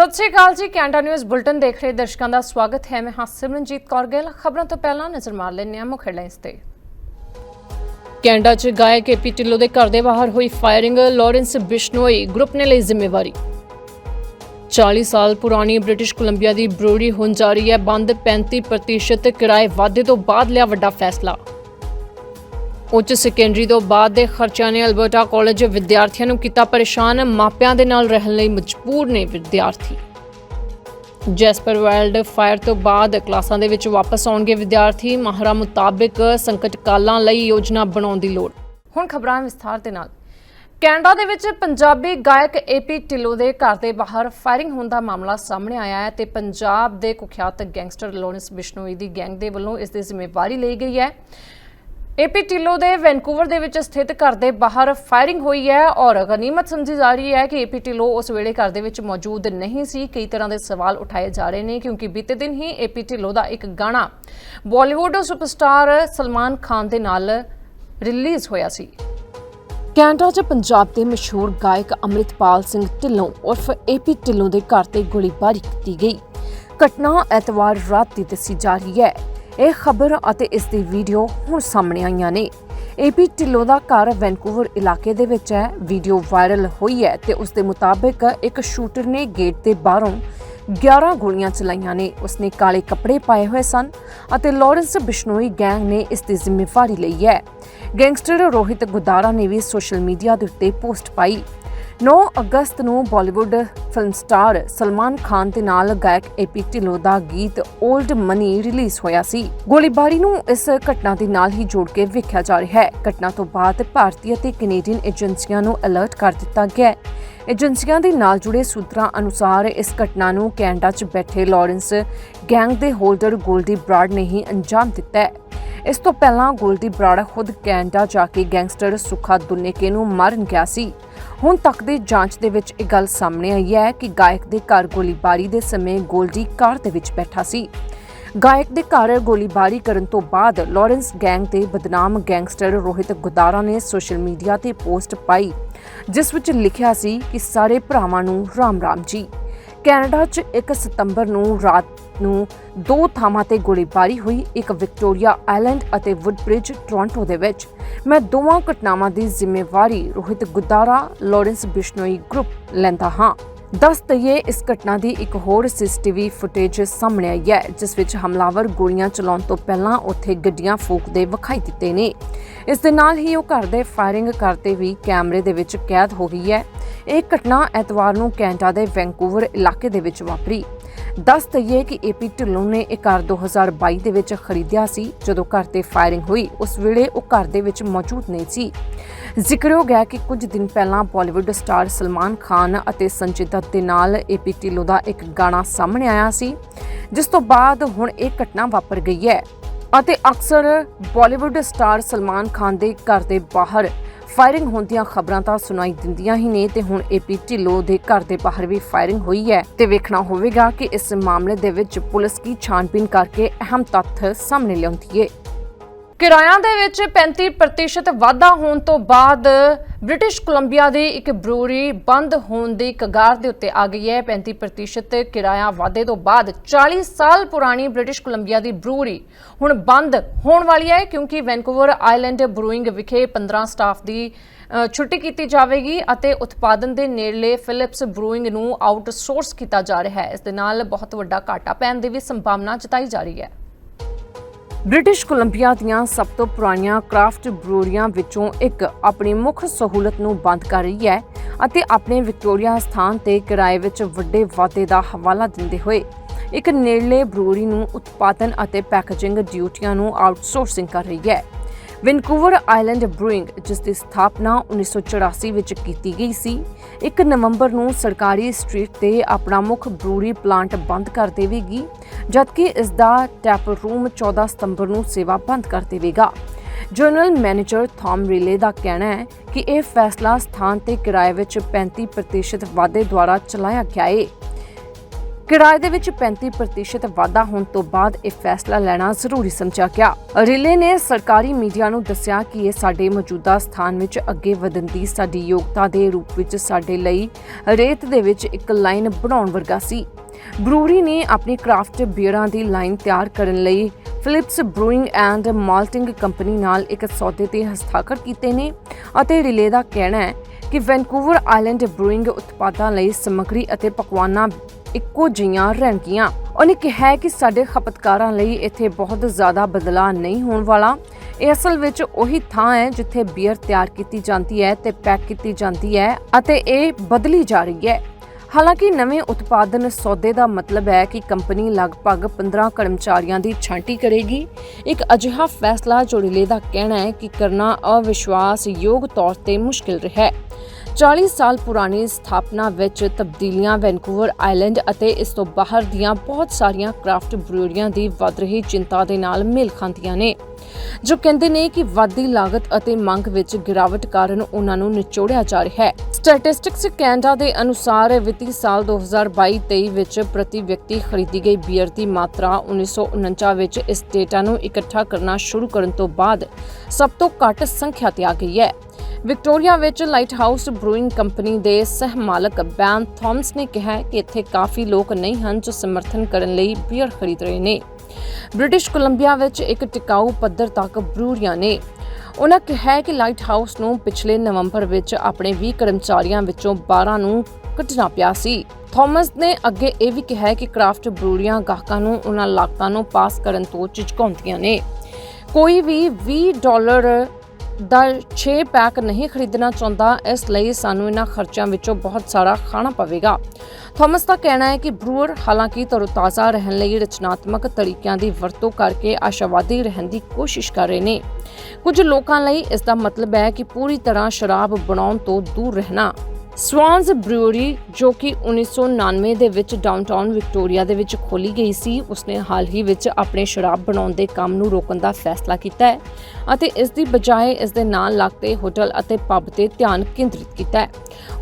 ਸਤਿ ਸ਼੍ਰੀ ਅਕਾਲ ਜੀ, Canada news bulletin ਦੇਖ ਰਹੇ ਦਰਸ਼ਕਾਂ ਦਾ ਸਵਾਗਤ ਹੈ। ਮੈਂ ਹਾਂ ਸਿਮਰਨਜੀਤ ਕੌਰ ਗਿੱਲ। ਖਬਰਾਂ ਤੋਂ ਪਹਿਲਾਂ ਨਜ਼ਰ ਮਾਰ ਲੈਂਦੇ ਹਾਂ ਮੁੱਖ ਹੈਡਲਾਈਨਸ ਤੇ। ਕੈਨੇਡਾ 'ਚ ਗਾਇਕ ਏਪੀ ਢਿੱਲੋਂ ਦੇ ਘਰ ਦੇ ਬਾਹਰ ਹੋਈ ਫਾਇਰਿੰਗ ਲਾਰੈਂਸ ਬਿਸ਼ਨੋਈ ਗਰੁੱਪ ਨੇ ਲਈ ਜ਼ਿੰਮੇਵਾਰੀ। 40 ਸਾਲ ਪੁਰਾਣੀ ਬ੍ਰਿਟਿਸ਼ ਕੋਲੰਬੀਆ ਦੀ ਬਰੂਰੀ ਹੁਣ ਜਾਰੀ ਹੈ। ਬੰਦ 35% ਕਿਰਾਏ ਵਾਧੇ ਤੋਂ ਬਾਅਦ ਲਿਆ ਵੱਡਾ ਫੈਸਲਾ। ਉੱਚ ਸੈਕੰਡਰੀ ਤੋਂ ਬਾਅਦ ਦੇ ਖਰਚਿਆਂ ਨੇ ਅਲਬਰਟਾ ਕਾਲਜ ਵਿਦਿਆਰਥੀਆਂ ਨੂੰ ਕੀਤਾ ਪਰੇਸ਼ਾਨ, ਮਾਪਿਆਂ ਦੇ ਨਾਲ ਰਹਿਣ ਲਈ ਮਜਬੂਰ ਨੇ ਵਿਦਿਆਰਥੀ। ਜੈਸਪਰ ਵਾਈਲਡ ਫਾਇਰ ਤੋਂ ਬਾਅਦ ਕਲਾਸਾਂ ਦੇ ਵਿੱਚ ਵਾਪਸ ਆਉਣਗੇ ਵਿਦਿਆਰਥੀ, ਮਾਹਰਾਂ ਮੁਤਾਬਕ ਸੰਕਟ ਕਾਲਾਂ ਲਈ ਯੋਜਨਾ ਬਣਾਉਣ ਦੀ ਲੋੜ। ਹੁਣ ਖਬਰਾਂ ਵਿਸਥਾਰ ਦੇ ਨਾਲ। ਕੈਨੇਡਾ ਦੇ ਵਿੱਚ ਪੰਜਾਬੀ ਗਾਇਕ ਏਪੀ ਢਿੱਲੋਂ ਦੇ ਘਰ ਦੇ ਬਾਹਰ ਫਾਇਰਿੰਗ ਹੋਣ ਦਾ ਮਾਮਲਾ ਸਾਹਮਣੇ ਆਇਆ ਹੈ ਤੇ ਪੰਜਾਬ ਦੇ ਕੁਖਿਆਤ ਗੈਂਗਸਟਰ ਲੋਰੈਂਸ ਬਿਸ਼ਨੋਈ ਦੀ ਗੈਂਗ ਦੇ ਵੱਲੋਂ ਇਸ ਦੀ ਜ਼ਿੰਮੇਵਾਰੀ ਲਈ ਗਈ ਹੈ। ਏਪੀ ਢਿੱਲੋਂ ਦੇ ਵੈਨਕੂਵਰ ਦੇ ਵਿੱਚ ਸਥਿਤ ਘਰ ਦੇ ਬਾਹਰ ਫਾਇਰਿੰਗ ਹੋਈ ਹੈ ਔਰ ਗਨੀਮਤ ਸਮਝੀ ਜਾ ਰਹੀ ਹੈ ਕਿ ਏਪੀ ਢਿੱਲੋਂ ਉਸ ਵੇਲੇ ਘਰ ਦੇ ਵਿੱਚ ਮੌਜੂਦ ਨਹੀਂ ਸੀ। ਕਈ ਤਰ੍ਹਾਂ ਦੇ ਸਵਾਲ ਉਠਾਏ ਜਾ ਰਹੇ ਨੇ ਕਿਉਂਕਿ ਬੀਤੇ ਦਿਨ ਹੀ ਏਪੀ ਢਿੱਲੋਂ ਦਾ ਇੱਕ ਗਾਣਾ ਬਾਲੀਵੁੱਡ ਸੁਪਰਸਟਾਰ ਸਲਮਾਨ ਖਾਨ ਦੇ ਨਾਲ ਰਿਲੀਜ਼ ਹੋਇਆ ਸੀ। ਕੈਨੇਡਾ 'ਚ ਪੰਜਾਬ ਦੇ ਮਸ਼ਹੂਰ ਗਾਇਕ ਅੰਮ੍ਰਿਤਪਾਲ ਸਿੰਘ ਢਿੱਲੋਂ ਉਰਫ ਏਪੀ ਢਿੱਲੋਂ ਦੇ ਘਰ ਤੇ ਗੋਲੀਬਾਰੀ ਕੀਤੀ ਗਈ। ਘਟਨਾ ਐਤਵਾਰ ਰਾਤ ਦੀ ਦੱਸੀ ਜਾ ਰਹੀ ਹੈ। ਇਹ ਖਬਰ ਅਤੇ ਇਸ ਦੀ ਵੀਡੀਓ ਹੁਣ ਸਾਹਮਣੇ ਆਈਆਂ ਨੇ। ਏਪੀ ਢਿੱਲੋਂ ਦਾ ਘਰ ਵੈਨਕੂਵਰ ਇਲਾਕੇ ਦੇ ਵਿੱਚ ਹੈ। ਵੀਡੀਓ ਵਾਇਰਲ ਹੋਈ ਹੈ ਤੇ ਉਸ ਦੇ ਮੁਤਾਬਕ ਇੱਕ ਸ਼ੂਟਰ ਨੇ ਗੇਟ ਦੇ ਬਾਹਰੋਂ 11 ਗੋਲੀਆਂ ਚਲਾਈਆਂ ਨੇ। ਉਸਨੇ ਕਾਲੇ ਕੱਪੜੇ ਪਾਏ ਹੋਏ ਸਨ ਅਤੇ ਲਾਰੈਂਸ ਬਿਸ਼ਨੋਈ ਗੈਂਗ ਨੇ ਇਸ ਦੀ ਜ਼ਿੰਮੇਵਾਰੀ ਲਈ ਹੈ। ਗੈਂਗਸਟਰ ਰੋਹਿਤ ਗੁਦਾਰਾ ਨੇ ਵੀ ਸੋਸ਼ਲ ਮੀਡੀਆ ਦੇ ਉੱਤੇ ਪੋਸਟ ਪਾਈ। 9 ਅਗਸਤ ਨੂੰ Bollywood film star Salman Khan ਦੇ ਨਾਲ ਗਾਇਕ ਏਪੀ ਢਿੱਲੋਂ ਦਾ ਗੀਤ 올ਡ ਮਨੀ ਰਿਲੀਜ਼ ਹੋਇਆ ਸੀ। ਗੋਲੀਬਾਰੀ ਨੂੰ ਇਸ ਘਟਨਾ ਦੇ ਨਾਲ ਹੀ ਜੋੜ ਕੇ ਵੇਖਿਆ ਜਾ ਰਿਹਾ ਹੈ। ਘਟਨਾ ਤੋਂ ਬਾਅਦ ਭਾਰਤੀ ਅਤੇ ਕੈਨੇਡੀਅਨ ਏਜੰਸੀਆਂ ਨੂੰ ਅਲਰਟ ਕਰ ਦਿੱਤਾ ਗਿਆ ਹੈ। ਏਜੰਸੀਆਂ ਦੇ ਨਾਲ ਜੁੜੇ ਸੂਤਰਾਂ ਅਨੁਸਾਰ ਇਸ ਘਟਨਾ ਨੂੰ ਕੈਨੇਡਾ 'ਚ ਬੈਠੇ ਲਾਰੈਂਸ ਗੈਂਗ ਦੇ ਹੋਲਡਰ ਗੋਲਡੀ ਬਰਾਡ ਨੇ ਹੀ ਅੰਜਾਮ ਦਿੱਤਾ ਹੈ। ਇਸ ਤੋਂ ਪਹਿਲਾਂ ਗੋਲਡੀ ਬਰਾੜ ਖੁਦ ਕੈਨੇਡਾ ਜਾ ਕੇ ਗੈਂਗਸਟਰ ਸੁਖਾ ਦੁਨੇਕੇ ਨੂੰ ਮਾਰਨ ਗਿਆ ਸੀ। ਹੁਣ ਤੱਕ ਦੀ ਜਾਂਚ ਦੇ ਵਿੱਚ ਇਹ ਗੱਲ ਸਾਹਮਣੇ ਆਈ ਹੈ ਕਿ ਗਾਇਕ ਦੇ ਘਰ ਗੋਲੀਬਾਰੀ ਦੇ ਸਮੇਂ ਗੋਲਡੀ ਕਾਰ ਦੇ ਵਿੱਚ ਬੈਠਾ ਸੀ। ਗਾਇਕ ਦੇ ਘਰ ਗੋਲੀਬਾਰੀ ਕਰਨ ਤੋਂ ਬਾਅਦ ਲਾਰੈਂਸ ਗੈਂਗ ਦੇ ਬਦਨਾਮ ਗੈਂਗਸਟਰ ਰੋਹਿਤ ਗੁਦਾਰਾ ਨੇ ਸੋਸ਼ਲ ਮੀਡੀਆ ਤੇ ਪੋਸਟ ਪਾਈ, ਜਿਸ ਵਿੱਚ ਲਿਖਿਆ ਸੀ ਕਿ ਸਾਰੇ ਭਰਾਵਾਂ ਨੂੰ ਰਾਮ ਰਾਮ ਜੀ। ਕੈਨੇਡਾ 'ਚ 1 ਸਤੰਬਰ ਨੂੰ ਰਾਤ ਨੂੰ ਦੋ ਥਾਵਾਂ ਤੇ ਗੋਲੀਬਾਰੀ ਹੋਈ, ਇੱਕ ਵਿਕਟੋਰੀਆ ਆਈਲੈਂਡ ਅਤੇ ਵੁੱਡਬ੍ਰਿਜ, ਟੋਰਾਂਟੋ ਦੇ ਵਿੱਚ। ਮੈਂ ਦੋਵਾਂ ਘਟਨਾਵਾਂ ਦੀ ਜ਼ਿੰਮੇਵਾਰੀ ਰੋਹਿਤ ਗੁਦਾਰਾ, ਲਾਰੈਂਸ ਬਿਸ਼ਨੋਈ ਗਰੁੱਪ ਲੈਂਦਾ ਹਾਂ। ਦੱਸ ਦਈਏ, ਇਸ ਘਟਨਾ ਦੀ ਇੱਕ ਹੋਰ ਸੀਸੀਟੀਵੀ ਫੁਟੇਜ ਸਾਹਮਣੇ ਆਈ ਹੈ, ਜਿਸ ਵਿੱਚ ਹਮਲਾਵਰ ਗੋਲੀਆਂ ਚਲਾਉਣ ਤੋਂ ਪਹਿਲਾਂ ਉੱਥੇ ਗੱਡੀਆਂ ਫੂਕਦੇ ਵਿਖਾਈ ਦਿੱਤੇ ਨੇ। ਇਸ ਦੇ ਨਾਲ ਹੀ ਉਹ ਘਰ ਦੇ ਫਾਇਰਿੰਗ ਕਰਦੇ ਵੀ ਕੈਮਰੇ ਦੇ ਵਿੱਚ ਕੈਦ ਹੋ ਗਈ ਹੈ। ਇਹ ਘਟਨਾ ਐਤਵਾਰ ਨੂੰ ਕੈਨੇਡਾ ਦੇ ਵੈਂਕੂਵਰ ਇਲਾਕੇ ਦੇ ਵਿੱਚ ਵਾਪਰੀ। ਦੱਸ ਦਈਏ ਕਿ ਏਪੀ ਢਿੱਲੋਂ ਨੇ ਇਹ ਘਰ 2022 ਦੇ ਵਿੱਚ ਖਰੀਦਿਆ ਸੀ। ਜਦੋਂ ਘਰ ਤੇ ਫਾਇਰਿੰਗ ਹੋਈ, ਉਸ ਵੇਲੇ ਉਹ ਘਰ ਦੇ ਵਿੱਚ ਮੌਜੂਦ ਨਹੀਂ ਸੀ। ਜ਼ਿਕਰ ਹੋ ਗਿਆ ਕਿ ਕੁਝ ਦਿਨ ਪਹਿਲਾਂ ਬਾਲੀਵੁੱਡ ਸਟਾਰ ਸਲਮਾਨ ਖਾਨ ਅਤੇ ਸੰਜੇ ਦੱਤ ਦੇ ਨਾਲ ਏਪੀ ਢਿੱਲੋਂ ਦਾ ਇੱਕ ਗਾਣਾ ਸਾਹਮਣੇ ਆਇਆ ਸੀ, ਜਿਸ ਤੋਂ ਬਾਅਦ ਹੁਣ ਇਹ ਘਟਨਾ ਵਾਪਰ ਗਈ ਹੈ। ਅਤੇ ਅਕਸਰ ਬਾਲੀਵੁੱਡ ਸਟਾਰ ਸਲਮਾਨ ਖਾਨ ਦੇ ਘਰ ਦੇ ਬਾਹਰ ਫਾਇਰਿੰਗ ਹੁੰਦੀਆਂ ਖਬਰਾਂ ਤਾਂ ਸੁਣਾਈ ਦਿੰਦੀਆਂ ਹੀ ਨੇ ਤੇ ਹੁਣ ਏਪੀ ਢਿੱਲੋਂ ਦੇ ਘਰ ਦੇ ਬਾਹਰ ਵੀ ਫਾਇਰਿੰਗ ਹੋਈ ਹੈ ਤੇ ਵੇਖਣਾ ਹੋਵੇਗਾ ਕਿ ਇਸ ਮਾਮਲੇ ਦੇ ਵਿੱਚ ਪੁਲਿਸ ਕੀ ਛਾਣਬੀਨ ਕਰਕੇ ਅਹਿਮ ਤੱਥ ਸਾਹਮਣੇ ਲਿਆਉਂਦੀ ਹੈ। ਕਿਰਾਇਆਂ ਦੇ ਵਿੱਚ 35% ਵਾਧਾ ਹੋਣ ਤੋਂ ਬਾਅਦ ਬ੍ਰਿਟਿਸ਼ ਕੋਲੰਬੀਆ ਦੀ ਇੱਕ ਬਰੂਰੀ ਬੰਦ ਹੋਣ ਦੀ ਕਗਾਰ ਦੇ ਉੱਤੇ ਆ ਗਈ ਹੈ। 35% ਕਿਰਾਇਆ ਵਾਧੇ ਤੋਂ ਬਾਅਦ 40 ਸਾਲ ਪੁਰਾਣੀ ਬ੍ਰਿਟਿਸ਼ ਕੋਲੰਬੀਆ ਦੀ ਬਰੂਰੀ ਹੁਣ ਬੰਦ ਹੋਣ ਵਾਲੀ ਹੈ ਕਿਉਂਕਿ ਵੈਨਕੂਵਰ ਆਈਲੈਂਡ ਬਰੂਇੰਗ ਵਿਖੇ 15 ਸਟਾਫ ਦੀ ਛੁੱਟੀ ਕੀਤੀ ਜਾਵੇਗੀ ਅਤੇ ਉਤਪਾਦਨ ਦੇ ਨੇੜਲੇ ਫਿਲਿਪਸ ਬਰੂਇੰਗ ਨੂੰ ਆਊਟਸੋਰਸ ਕੀਤਾ ਜਾ ਰਿਹਾ ਹੈ। ਇਸ ਦੇ ਨਾਲ ਬਹੁਤ ਵੱਡਾ ਘਾਟਾ ਪੈਣ ਦੀ ਵੀ ਸੰਭਾਵਨਾ ਜਤਾਈ ਜਾ ਰਹੀ ਹੈ। ਬ੍ਰਿਟਿਸ਼ ਕੋਲੰਬੀਆ ਦੀਆਂ ਸਭ ਤੋਂ ਪੁਰਾਣੀਆਂ ਕ੍ਰਾਫਟ ਬਰੂਰੀਆਂ ਵਿੱਚੋਂ ਇੱਕ ਆਪਣੀ ਮੁੱਖ ਸਹੂਲਤ ਨੂੰ ਬੰਦ ਕਰ ਰਹੀ ਹੈ ਅਤੇ ਆਪਣੇ ਵਿਕਟੋਰੀਆ ਸਥਾਨ ਤੇ ਕਿਰਾਏ ਵਿੱਚ ਵੱਡੇ ਵਾਧੇ ਦਾ ਹਵਾਲਾ ਦਿੰਦੇ ਹੋਏ ਇੱਕ ਨੇੜਲੇ ਬਰੂਰੀ ਨੂੰ ਉਤਪਾਦਨ ਅਤੇ ਪੈਕੇਜਿੰਗ ਡਿਊਟੀਆਂ ਨੂੰ ਆਊਟਸੋਰਸਿੰਗ ਕਰ ਰਹੀ ਹੈ। ਵੈਨਕੂਵਰ ਆਈਲੈਂਡ ਬਰੂਇੰਗ, ਜਿਸ ਦੀ ਸਥਾਪਨਾ 1984 ਵਿੱਚ ਕੀਤੀ ਗਈ ਸੀ 1 ਨਵੰਬਰ ਨੂੰ ਸਰਕਾਰੀ ਸਟਰੀਟ ਤੇ ਆਪਣਾ ਮੁੱਖ ਬਰੂਰੀ ਪਲਾਂਟ ਬੰਦ ਕਰ ਦੇਵੇਗੀ, ਜਦਕਿ ਇਸ ਦਾ ਟੈਪ ਰੂਮ 14 ਸਤੰਬਰ ਨੂੰ ਸੇਵਾ ਬੰਦ ਕਰ ਦੇਵੇਗਾ। ਜਨਰਲ ਮੈਨੇਜਰ ਥਾਮ ਰੀਲੇ ਦਾ ਕਹਿਣਾ ਹੈ ਕਿ ਇਹ ਫੈਸਲਾ ਸਥਾਨ ਤੇ ਕਿਰਾਏ ਵਿੱਚ 35% ਵਾਧੇ ਦੁਆਰਾ ਚਲਾਇਆ ਗਿਆ ਹੈ ਕਿਰਾਏ ਦੇ ਵਿੱਚ 35% ਵਾਧਾ ਹੋਣ ਤੋਂ ਬਾਅਦ ਇਹ ਫੈਸਲਾ ਲੈਣਾ ਜ਼ਰੂਰੀ ਸਮਝਿਆ ਗਿਆ। ਰਿਲੇ ਨੇ ਸਰਕਾਰੀ ਮੀਡੀਆ ਨੂੰ ਦੱਸਿਆ ਕਿ ਇਹ ਸਾਡੇ ਮੌਜੂਦਾ ਸਥਾਨ ਵਿੱਚ ਅੱਗੇ ਵਧਣ ਦੀ ਸਾਡੀ ਯੋਗਤਾ ਦੇ ਰੂਪ ਵਿੱਚ ਸਾਡੇ ਲਈ ਰੇਤ ਦੇ ਵਿੱਚ ਇੱਕ ਲਾਈਨ ਬਣਾਉਣ ਵਰਗਾ ਸੀ। ਬਰੂਰੀ ਨੇ ਆਪਣੀ ਕ੍ਰਾਫਟ ਬੀਅਰਾਂ ਦੀ ਲਾਈਨ ਤਿਆਰ ਕਰਨ ਲਈ Phillips brewing and malting company ਨਾਲ ਇੱਕ ਸੌਦੇ ਤੇ ਹਸਤਾਖਰ ਕੀਤੇ ਨੇ ਅਤੇ ਰਿਲੇ ਦਾ ਕਹਿਣਾ ਹੈ ਕਿ ਵੈਨਕੂਵਰ ਆਈਲੈਂਡ ਬਰੂਇੰਗ ਉਤਪਾਦਾਂ ਲਈ ਸਮੱਗਰੀ ਅਤੇ ਪਕਵਾਨਾਂ ਇੱਕੋ ਜਿਹੀਆਂ ਰਹਿਣਗੀਆਂ ਉਹਨੇ ਕਿਹਾ ਕਿ ਸਾਡੇ ਖਪਤਕਾਰਾਂ ਲਈ ਇੱਥੇ ਬਹੁਤ ਜ਼ਿਆਦਾ ਬਦਲਾਅ ਨਹੀਂ ਹੋਣ ਵਾਲਾ। ਇਹ ਅਸਲ ਵਿੱਚ ਉਹੀ ਥਾਂ ਹੈ ਜਿੱਥੇ ਬੀਅਰ ਤਿਆਰ ਕੀਤੀ ਜਾਂਦੀ ਹੈ ਤੇ ਪੈਕ ਕੀਤੀ ਜਾਂਦੀ ਹੈ ਅਤੇ ਇਹ ਬਦਲੀ ਜਾ ਰਹੀ ਹੈ। ਹਾਲਾਂਕਿ ਨਵੇਂ ਉਤਪਾਦਨ ਸੌਦੇ ਦਾ ਮਤਲਬ ਹੈ ਕਿ ਕੰਪਨੀ ਲਗਭਗ 15 ਕਰਮਚਾਰੀਆਂ ਦੀ ਛਾਂਟੀ ਕਰੇਗੀ। ਇੱਕ ਅਜਿਹਾ ਫੈਸਲਾ ਜੋ ਰਿਲੇ ਦਾ ਕਹਿਣਾ ਹੈ ਕਿ ਕਰਨਾ ਅਵਿਸ਼ਵਾਸਯੋਗ ਤੌਰ ਤੇ ਮੁਸ਼ਕਿਲ ਰਿਹਾ ਹੈ। 40 ਸਾਲ ਪੁਰਾਣੀ ਸਥਾਪਨਾ ਵਿੱਚ ਤਬਦੀਲੀਆਂ ਵੈਨਕੂਵਰ ਆਈਲੈਂਡ ਅਤੇ ਇਸ ਤੋਂ ਬਾਹਰ ਦੀਆਂ ਬਹੁਤ ਸਾਰੀਆਂ ਕ੍ਰਾਫਟ ਬਰੂਅਰੀਆਂ ਦੀ ਵੱਧ ਰਹੀ ਚਿੰਤਾ ਦੇ ਨਾਲ ਮੇਲ ਖਾਂਦੀਆਂ ਨੇ, ਜੋ ਕਹਿੰਦੇ ਨੇ ਕਿ ਵਾਧੀ ਲਾਗਤ ਅਤੇ ਮੰਗ ਵਿੱਚ ਗਿਰਾਵਟ ਕਾਰਨ ਉਹਨਾਂ ਨੂੰ ਨਿਚੋੜਿਆ ਜਾ ਰਿਹਾ ਹੈ। ਸਟੈਟਿਸਟਿਕਸ ਕੈਨੇਡਾ ਦੇ ਅਨੁਸਾਰ ਵਿੱਤੀ ਸਾਲ 2022-23 ਵਿੱਚ ਪ੍ਰਤੀ ਵਿਅਕਤੀ ਖਰੀਦੀ ਗਈ ਬੀਅਰ ਦੀ ਮਾਤਰਾ 1949 ਵਿੱਚ ਇਸ ਡੇਟਾ ਨੂੰ ਇਕੱਠਾ ਕਰਨਾ ਸ਼ੁਰੂ ਕਰਨ ਤੋਂ ਬਾਅਦ ਸਭ ਤੋਂ ਘੱਟ ਸੰਖਿਆ ਤੇ ਆ ਗਈ ਹੈ। ਵਿਕਟੋਰੀਆ ਵਿੱਚ ਲਾਈਟ ਹਾਊਸ ਬਰੂਇੰਗ ਕੰਪਨੀ ਦੇ ਸਹਿ ਮਾਲਕ ਬੈਨ ਥਾਮਸ ਨੇ ਕਿਹਾ ਕਿ ਇੱਥੇ ਕਾਫੀ ਲੋਕ ਨਹੀਂ ਹਨ ਜੋ ਸਮਰਥਨ ਕਰਨ ਲਈ ਬੀਅਰ ਖਰੀਦ ਰਹੇ ਨੇ। ਬ੍ਰਿਟਿਸ਼ ਕੋਲੰਬੀਆ ਵਿੱਚ ਇੱਕ ਟਿਕਾਊ ਪੱਧਰ ਤੱਕ ਬਰੂਰੀਆਂ ਨੇ। ਉਹਨਾਂ ਕਿਹਾ ਕਿ ਲਾਈਟ ਹਾਊਸ ਨੂੰ ਪਿਛਲੇ ਨਵੰਬਰ ਵਿੱਚ ਆਪਣੇ 20 ਕਰਮਚਾਰੀਆਂ ਵਿੱਚੋਂ 12 ਨੂੰ ਕੱਢਣਾ ਪਿਆ ਸੀ। ਥਾਮਸ ਨੇ ਅੱਗੇ ਇਹ ਵੀ ਕਿਹਾ ਕਿ ਕ੍ਰਾਫਟ ਬਰੂਰੀਆਂ ਗਾਹਕਾਂ ਨੂੰ ਉਹਨਾਂ ਲਾਗਤਾਂ ਨੂੰ ਪਾਸ ਕਰਨ ਤੋਂ ਝਿਜਕਾਉਂਦੀਆਂ ਨੇ। ਕੋਈ ਵੀ 20 ਡਾਲਰ ਦਾ 6 ਪੈਕ ਨਹੀਂ ਖਰੀਦਣਾ ਚਾਹੁੰਦਾ, ਇਸ ਲਈ ਸਾਨੂੰ ਇਹਨਾਂ ਖਰਚਿਆਂ ਵਿੱਚੋਂ ਬਹੁਤ ਸਾਰਾ ਖਾਣਾ ਪਵੇਗਾ। ਥਾਮਸ ਦਾ ਕਹਿਣਾ ਹੈ ਕਿ ਬਰੂਅਰ ਹਾਲਾਂਕਿ ਤਰੋਤਾਜ਼ਾ ਰਹਿਣ ਲਈ ਰਚਨਾਤਮਕ ਤਰੀਕਿਆਂ ਦੀ ਵਰਤੋਂ ਕਰਕੇ ਆਸ਼ਾਵਾਦੀ ਰਹਿਣ ਦੀ ਕੋਸ਼ਿਸ਼ ਕਰ ਰਹੇ ਨੇ। ਕੁਝ ਲੋਕਾਂ ਲਈ ਇਸ ਦਾ ਮਤਲਬ ਹੈ ਕਿ ਪੂਰੀ ਤਰ੍ਹਾਂ ਸ਼ਰਾਬ ਬਣਾਉਣ ਤੋਂ ਦੂਰ ਰਹਿਣਾ। ਸਵਾਨਸ ਬਰੂਅਰੀ, ਜੋ ਕਿ 1999 ਦੇ ਵਿੱਚ ਡਾਊਨਟਾਊਨ ਵਿਕਟੋਰੀਆ ਦੇ ਵਿੱਚ ਖੋਲੀ ਗਈ ਸੀ, ਉਸਨੇ ਹਾਲ ਹੀ ਵਿੱਚ ਆਪਣੇ ਸ਼ਰਾਬ ਬਣਾਉਣ ਦੇ ਕੰਮ ਨੂੰ ਰੋਕਣ ਦਾ ਫੈਸਲਾ ਕੀਤਾ ਹੈ। ਅਤੇ ਇਸ ਦੀ ਬਜਾਏ ਇਸ ਦੇ ਨਾਲ ਲੱਗਦੇ ਹੋਟਲ ਅਤੇ ਪੱਬ ਤੇ ਧਿਆਨ ਕੇਂਦਰਿਤ ਕੀਤਾ ਹੈ।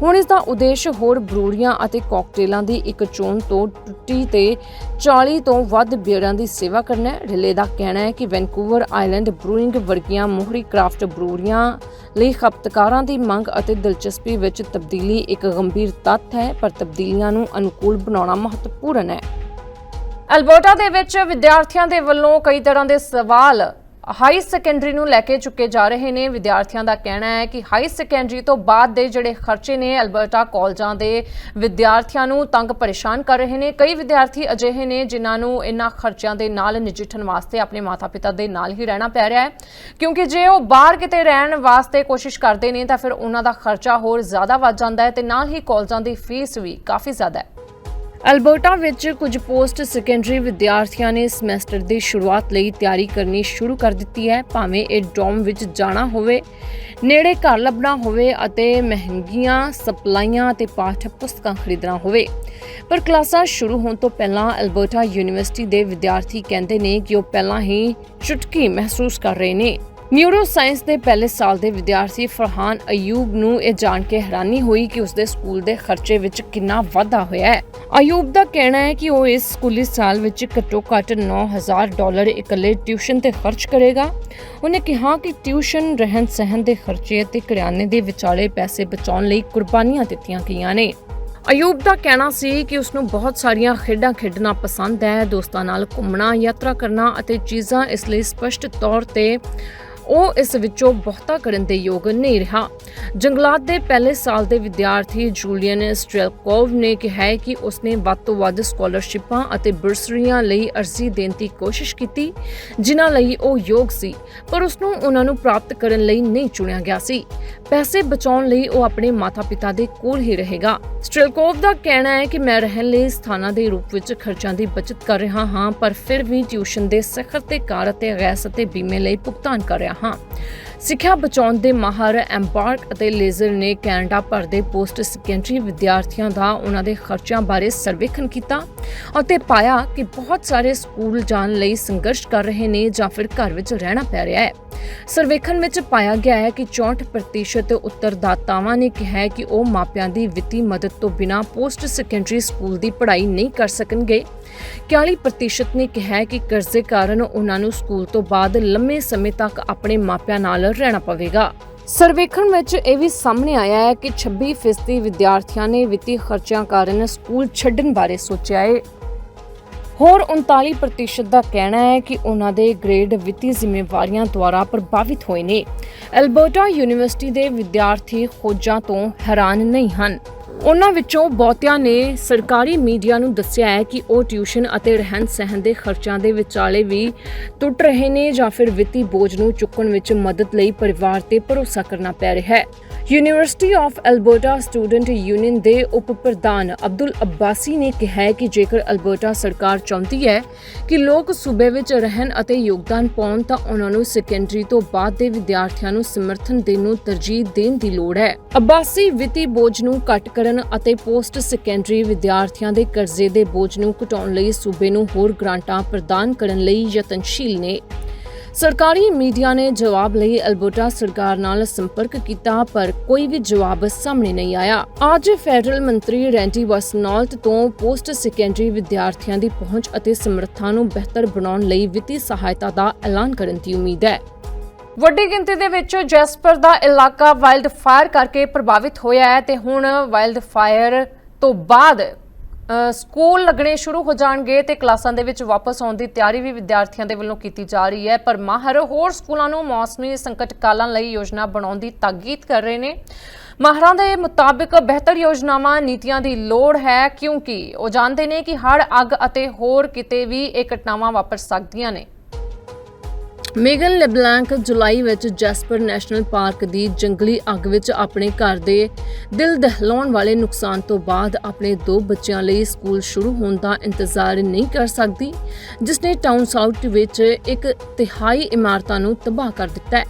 ਹੁਣ ਇਸ ਦਾ ਉਦੇਸ਼ ਹੋਰ ਬਰੂਰੀਆਂ ਅਤੇ ਕਾਕਟੇਲਾਂ ਦੀ ਇੱਕ ਚੋਣ ਤੋਂ ਟੁੱਟੀ ਤੇ 40 ਤੋਂ ਵੱਧ ਬੀਅਰਾਂ ਦੀ ਸੇਵਾ ਕਰਨਾ ਹੈ। ਰਿਲੇ ਦਾ ਕਹਿਣਾ ਹੈ ਕਿ ਵੈਨਕੂਵਰ ਆਈਲੈਂਡ ਬਰੂਇੰਗ ਵਰਗੀਆਂ ਮੋਹਰੀ ਕਰਾਫਟ ਬਰੂਰੀਆਂ ਲਈ ਖਪਤਕਾਰਾਂ ਦੀ ਮੰਗ ਅਤੇ ਦਿਲਚਸਪੀ ਵਿੱਚ ਤਬਦੀਲੀ ਇੱਕ ਗੰਭੀਰ ਤੱਥ ਹੈ, ਪਰ ਤਬਦੀਲੀਆਂ ਨੂੰ ਅਨੁਕੂਲ ਬਣਾਉਣਾ ਮਹੱਤਵਪੂਰਨ ਹੈ। ਅਲਬਰਟਾ ਦੇ ਵਿੱਚ ਵਿਦਿਆਰਥੀਆਂ ਦੇ ਵੱਲੋਂ ਕਈ ਤਰ੍ਹਾਂ ਦੇ ਸਵਾਲ ਹਾਈ ਸੈਕੰਡਰੀ ਨੂੰ ਲੈ ਕੇ ਚੁੱਕੇ ਜਾ ਰਹੇ ਨੇ। ਵਿਦਿਆਰਥੀਆਂ ਦਾ ਕਹਿਣਾ ਹੈ ਕਿ ਹਾਈ ਸੈਕੰਡਰੀ ਤੋਂ ਬਾਅਦ ਦੇ ਜਿਹੜੇ ਖਰਚੇ ਨੇ ਅਲਬਰਟਾ ਕਾਲਜਾਂ ਦੇ ਵਿਦਿਆਰਥੀਆਂ ਨੂੰ ਤੰਗ ਪਰੇਸ਼ਾਨ ਕਰ ਰਹੇ ਨੇ। ਕਈ ਵਿਦਿਆਰਥੀ ਅਜਿਹੇ ਨੇ ਜਿਨ੍ਹਾਂ ਨੂੰ ਇਨ੍ਹਾਂ ਖਰਚਿਆਂ ਦੇ ਨਾਲ ਨਜਿੱਠਣ ਵਾਸਤੇ ਆਪਣੇ ਮਾਤਾ-ਪਿਤਾ ਦੇ ਨਾਲ ਹੀ ਰਹਿਣਾ ਪੈ ਰਿਹਾ ਹੈ। ਕਿਉਂਕਿ ਜੇ ਉਹ ਬਾਹਰ ਕਿਤੇ ਰਹਿਣ ਵਾਸਤੇ ਕੋਸ਼ਿਸ਼ ਕਰਦੇ ਨੇ ਤਾਂ ਫਿਰ ਉਹਨਾਂ ਦਾ ਖਰਚਾ ਹੋਰ ਜ਼ਿਆਦਾ ਵੱਧ ਜਾਂਦਾ ਹੈ ਤੇ ਨਾਲ ਹੀ ਕਾਲਜਾਂ ਦੀ ਫੀਸ ਵੀ ਕਾਫੀ ਜ਼ਿਆਦਾ ਹੈ। ਅਲਬਰਟਾ ਵਿੱਚ ਕੁਝ ਪੋਸਟ ਸੈਕੰਡਰੀ ਵਿਦਿਆਰਥੀਆਂ ਨੇ ਸਮੈਸਟਰ ਦੀ ਸ਼ੁਰੂਆਤ ਲਈ ਤਿਆਰੀ ਕਰਨੀ ਸ਼ੁਰੂ ਕਰ ਦਿੱਤੀ ਹੈ। ਭਾਵੇਂ ਇਹ ਡੋਮ ਵਿੱਚ ਜਾਣਾ ਹੋਵੇ, ਨੇੜੇ ਘਰ ਲੱਭਣਾ ਹੋਵੇ ਅਤੇ ਮਹਿੰਗੀਆਂ ਸਪਲਾਈਆਂ ਅਤੇ ਪਾਠ ਪੁਸਤਕਾਂ ਖਰੀਦਣਾ ਹੋਵੇ। ਪਰ ਕਲਾਸਾਂ ਸ਼ੁਰੂ ਹੋਣ ਤੋਂ ਪਹਿਲਾਂ ਅਲਬਰਟਾ ਯੂਨੀਵਰਸਿਟੀ ਦੇ ਵਿਦਿਆਰਥੀ ਕਹਿੰਦੇ ਨੇ ਕਿ ਉਹ ਪਹਿਲਾਂ ਹੀ ਚੁਟਕੀ ਮਹਿਸੂਸ ਕਰ ਰਹੇ ਨੇ। ਨਿਊਰੋ ਸਾਇੰਸ ਦੇ ਪਹਿਲੇ ਸਾਲ ਦੇ ਵਿਦਿਆਰਥੀ ਫਰਹਾਨ ਅਯੂਬ ਨੂੰ ਇਹ ਜਾਣ ਕੇ ਹੈਰਾਨੀ ਹੋਈ ਕਿ ਉਸਦੇ ਸਕੂਲ ਦੇ ਖਰਚੇ ਵਿੱਚ ਕਿੰਨਾ ਵਾਧਾ ਹੋਇਆ ਹੈ। ਅਯੂਬ ਦਾ ਕਹਿਣਾ ਹੈ ਕਿ ਉਹ ਇਸ ਸਕੂਲੀ ਸਾਲ ਵਿੱਚ ਘੱਟੋ-ਘੱਟ 9000 ਡਾਲਰ ਇਕੱਲੇ ਟਿਊਸ਼ਨ ਤੇ ਖਰਚ ਕਰੇਗਾ। ਉਹਨੇ ਕਿਹਾ ਕਿ ਟਿਊਸ਼ਨ ਰਹਿਣ-ਸਹਿਣ ਦੇ ਖਰਚੇ ਅਤੇ ਕਰਿਆਨੇ ਦੇ ਵਿਚਾਲੇ ਪੈਸੇ ਬਚਾਉਣ ਲਈ ਕੁਰਬਾਨੀਆਂ ਦਿੱਤੀਆਂ ਗਈਆਂ ਨੇ। ਅਯੂਬ ਦਾ ਕਹਿਣਾ ਸੀ ਕਿ ਉਸ ਨੂੰ ਬਹੁਤ ਸਾਰੀਆਂ ਖੇਡਾਂ ਖੇਡਣਾ ਪਸੰਦ ਹੈ, ਦੋਸਤਾਂ ਨਾਲ ਘੁੰਮਣਾ, ਯਾਤਰਾ ਕਰਨਾ ਅਤੇ ਚੀਜ਼ਾਂ ਇਸ ਲਈ ਸਪਸ਼ਟ ਤੌਰ ਤੇ ਉਹ ਇਸ ਵਿੱਚੋਂ ਬਹੁਤਾ ਕਰਨ ਦੇ ਯੋਗ ਨਹੀਂ ਰਿਹਾ। ਜੰਗਲਾਤ ਦੇ ਪਹਿਲੇ ਸਾਲ ਦੇ ਵਿਦਿਆਰਥੀ ਜੂਲੀਅਨ ਸਟ੍ਰੈਲਕੋਵ ਨੇ ਕਿਹਾ ਹੈ ਕਿ ਉਸਨੇ ਵੱਧ ਤੋਂ ਵੱਧ ਸਕਾਲਰਸ਼ਿਪਾਂ ਅਤੇ ਬਰਸਰੀਆਂ ਲਈ ਅਰਜ਼ੀ ਦੇਣ ਦੀ ਕੋਸ਼ਿਸ਼ ਕੀਤੀ, ਜਿਨ੍ਹਾਂ ਲਈ ਉਹ ਯੋਗ ਸੀ, ਪਰ ਉਸ ਨੂੰ ਉਹਨਾਂ ਨੂੰ ਪ੍ਰਾਪਤ ਕਰਨ ਲਈ ਨਹੀਂ ਚੁਣਿਆ ਗਿਆ ਸੀ। ਪੈਸੇ ਬਚਾਉਣ ਲਈ ਉਹ ਆਪਣੇ ਮਾਤਾ-ਪਿਤਾ ਦੇ ਕੋਲ ਹੀ ਰਹੇਗਾ। ਸਟ੍ਰੈਲਕੋਵ ਦਾ ਕਹਿਣਾ ਹੈ ਕਿ ਮੈਂ ਰਹਿਣ ਲਈ ਸਥਾਨਾਂ ਦੇ ਰੂਪ ਵਿੱਚ ਖਰਚਾਂ ਦੀ ਬਚਤ ਕਰ ਰਿਹਾ ਹਾਂ, ਪਰ ਫਿਰ ਵੀ ਟਿਊਸ਼ਨ ਦੇ ਸਖਤ ਤੇ ਕਾਰ ਅਤੇ ਗੈਸ ਅਤੇ ਬੀਮੇ ਲਈ ਭੁਗਤਾਨ ਕਰ ਰਿਹਾ ਹਾਂ। ਸਿੱਖਿਆ ਬਚਾਉਣ ਦੇ ਮਾਹਰ ਐਮਬਾਰਕ ਅਤੇ ਲੇਜ਼ਰ ਨੇ ਕੈਨੇਡਾ ਭਰ ਦੇ ਪੋਸਟ ਸੈਕੰਡਰੀ ਵਿਦਿਆਰਥੀਆਂ ਦਾ ਉਹਨਾਂ ਦੇ ਖਰਚਿਆਂ ਬਾਰੇ ਸਰਵੇਖਣ ਕੀਤਾ ਅਤੇ ਪਾਇਆ ਕਿ ਬਹੁਤ ਸਾਰੇ ਸਕੂਲ ਜਾਣ ਲਈ ਸੰਘਰਸ਼ ਕਰ ਰਹੇ ਨੇ ਜਾਂ ਫਿਰ ਘਰ ਵਿੱਚ ਰਹਿਣਾ ਪੈ ਰਿਹਾ ਹੈ। ਸਰਵੇਖਣ ਵਿੱਚ ਪਾਇਆ ਗਿਆ ਹੈ ਕਿ 64% ਉੱਤਰਦਾਤਾਵਾਂ ਨੇ ਕਿਹਾ ਕਿ ਉਹ ਮਾਪਿਆਂ ਦੀ ਵਿੱਤੀ ਮਦਦ ਤੋਂ ਬਿਨਾਂ ਪੋਸਟ ਸੈਕੰਡਰੀ ਸਕੂਲ ਦੀ ਪੜ੍ਹਾਈ ਨਹੀਂ ਕਰ ਸਕਣਗੇ। 40% ਨੇ ਕਿਹਾ ਕਿ ਕਰਜ਼ੇ ਕਾਰਨ ਉਹਨਾਂ ਨੂੰ ਸਕੂਲ ਤੋਂ ਬਾਅਦ ਲੰਮੇ ਸਮੇਂ ਤੱਕ ਆਪਣੇ ਮਾਪਿਆਂ ਨਾਲ ਰਹਿਣਾ ਪਵੇਗਾ। ਸਰਵੇਖਣ ਵਿੱਚ ਇਹ ਵੀ ਸਾਹਮਣੇ ਆਇਆ ਹੈ ਕਿ 26% ਵਿਦਿਆਰਥੀਆਂ ਨੇ ਵਿੱਤੀ ਖਰਚਿਆਂ ਕਾਰਨ ਸਕੂਲ ਛੱਡਣ ਬਾਰੇ ਸੋਚਿਆ ਹੈ। ਹੋਰ 39% ਦਾ ਕਹਿਣਾ ਹੈ ਕਿ ਉਹਨਾਂ ਦੇ ਗ੍ਰੇਡ ਵਿੱਤੀ ਜ਼ਿੰਮੇਵਾਰੀਆਂ ਦੁਆਰਾ ਪ੍ਰਭਾਵਿਤ ਹੋਏ ਨੇ। ਐਲਬਰਟਾ ਯੂਨੀਵਰਸਿਟੀ ਦੇ ਵਿਦਿਆਰਥੀ ਖੋਜਾਂ ਤੋਂ ਹੈਰਾਨ ਨਹੀਂ ਹਨ। ਉਹਨਾਂ ਵਿੱਚੋਂ ਬਹੁਤਿਆਂ ਨੇ ਸਰਕਾਰੀ ਮੀਡੀਆ ਨੂੰ ਦੱਸਿਆ ਹੈ ਕਿ ਉਹ ਟਿਊਸ਼ਨ ਅਤੇ ਰਹਿਣ ਸਹਿਣ ਦੇ ਖਰਚਾਂ ਦੇ ਵਿਚਾਲੇ ਵੀ ਟੁੱਟ ਰਹੇ ਨੇ ਜਾਂ ਫਿਰ ਵਿੱਤੀ ਬੋਝ ਨੂੰ ਚੁੱਕਣ ਵਿੱਚ ਮਦਦ ਲਈ ਪਰਿਵਾਰ ਤੇ ਭਰੋਸਾ ਕਰਨਾ ਪੈ ਰਿਹਾ ਹੈ। University of Alberta student union ਦੇ ਉਪ ਪ੍ਰਧਾਨ ਅਬਦੁਲ ਅબ્ਬਾਸੀ ਨੇ ਕਿਹਾ ਕਿ ਜੇਕਰ ਅਲਬਰਟਾ ਸਰਕਾਰ ਚਾਹੁੰਦੀ ਹੈ ਕਿ ਲੋਕ ਸੂਬੇ ਵਿੱਚ ਰਹਿਣ ਅਤੇ ਯੋਗਦਾਨ ਪਾਉਣ ਤਾਂ ਉਹਨਾਂ ਨੂੰ ਸੈਕੰਡਰੀ ਤੋਂ ਬਾਅਦ ਦੇ ਵਿਦਿਆਰਥੀਆਂ ਨੂੰ ਸਮਰਥਨ ਦੇਣ ਨੂੰ ਤਰਜੀਹ ਦੇਣ ਦੀ ਲੋੜ ਹੈ। ਅબ્ਬਾਸੀ ਵਿੱਤੀ ਬੋਝ ਨੂੰ ਘੱਟ ਕਰਨ ਅਤੇ ਪੋਸਟ ਸੈਕੰਡਰੀ ਵਿਦਿਆਰਥੀਆਂ ਦੇ ਕਰਜ਼ੇ ਦੇ ਬੋਝ ਨੂੰ ਘਟਾਉਣ ਲਈ ਸੂਬੇ ਨੂੰ ਹੋਰ ਗ੍ਰਾਂਟਾਂ ਪ੍ਰਦਾਨ ਕਰਨ ਲਈ ਯਤਨਸ਼ੀਲ ਨੇ। ਸਰਕਾਰੀ ਮੀਡੀਆ ਨੇ ਜਵਾਬ ਲਈ ਅਲਬਰਟਾ ਸਰਕਾਰ ਨਾਲ ਸੰਪਰਕ ਕੀਤਾ, ਪਰ ਕੋਈ ਵੀ ਜਵਾਬ ਸਾਹਮਣੇ ਨਹੀਂ ਆਇਆ। ਅੱਜ ਫੈਡਰਲ ਮੰਤਰੀ ਰੈਂਡੀ ਵਸਨੌਲਟ ਤੋਂ ਪੋਸਟ ਸੈਕੰਡਰੀ ਵਿਦਿਆਰਥੀਆਂ ਦੀ ਪਹੁੰਚ ਅਤੇ ਸਮਰੱਥਾ ਨੂੰ ਬਿਹਤਰ ਬਣਾਉਣ ਲਈ ਵਿੱਤੀ ਸਹਾਇਤਾ ਦਾ ਐਲਾਨ ਕਰਨ ਦੀ ਉਮੀਦ ਹੈ। ਵੱਡੀ ਗਿਣਤੀ ਦੇ ਵਿੱਚ ਜੈਸਪਰ ਦਾ ਇਲਾਕਾ ਵਾਈਲਡ ਫਾਇਰ ਕਰਕੇ ਪ੍ਰਭਾਵਿਤ ਹੋਇਆ ਹੈ ਤੇ ਹੁਣ ਵਾਈਲਡ ਫਾਇਰ ਤੋਂ ਬਾਅਦ ਸਕੂਲ ਲੱਗਣੇ ਸ਼ੁਰੂ ਹੋ ਜਾਣਗੇ ਤੇ ਕਲਾਸਾਂ ਦੇ ਵਿੱਚ ਵਾਪਸ ਆਉਣ ਦੀ ਤਿਆਰੀ ਵੀ ਵਿਦਿਆਰਥੀਆਂ ਦੇ ਵੱਲੋਂ ਕੀਤੀ ਜਾ ਰਹੀ ਹੈ। ਪਰ ਮਾਹਰ ਹੋਰ ਸਕੂਲਾਂ ਨੂੰ ਮੌਸਮੀ ਸੰਕਟ ਕਾਲਾਂ ਲਈ ਯੋਜਨਾ ਬਣਾਉਣ ਦੀ ਤਾਕੀਦ ਕਰ ਰਹੇ ਨੇ। ਮਾਹਰਾਂ ਦੇ ਮੁਤਾਬਿਕ ਬਿਹਤਰ ਯੋਜਨਾਵਾਂ, ਨੀਤੀਆਂ ਦੀ ਲੋੜ ਹੈ, ਕਿਉਂਕਿ ਉਹ ਜਾਣਦੇ ਨੇ ਕਿ ਹੜ੍ਹ, ਅੱਗ ਅਤੇ ਹੋਰ ਕਿਤੇ ਵੀ ਇਹ ਘਟਨਾਵਾਂ ਵਾਪਰ ਸਕਦੀਆਂ ਨੇ। ਮੇਗਨ ਲੈਬਲੈਂਕ ਜੁਲਾਈ ਵਿੱਚ ਜੈਸਪਰ ਨੈਸ਼ਨਲ ਪਾਰਕ ਦੀ ਜੰਗਲੀ ਅੱਗ ਵਿੱਚ ਆਪਣੇ ਘਰ ਦੇ ਦਿਲ ਦਹਿਲਾਉਣ ਵਾਲੇ ਨੁਕਸਾਨ ਤੋਂ ਬਾਅਦ ਆਪਣੇ ਦੋ ਬੱਚਿਆਂ ਲਈ ਸਕੂਲ ਸ਼ੁਰੂ ਹੋਣ ਦਾ ਇੰਤਜ਼ਾਰ ਨਹੀਂ ਕਰ ਸਕਦੀ ਜਿਸ ਨੇ ਟਾਊਨ ਸਾਊਥ ਵਿੱਚ ਇੱਕ ਤਿਹਾਈ ਇਮਾਰਤਾਂ ਨੂੰ ਤਬਾਹ ਕਰ ਦਿੱਤਾ ਹੈ।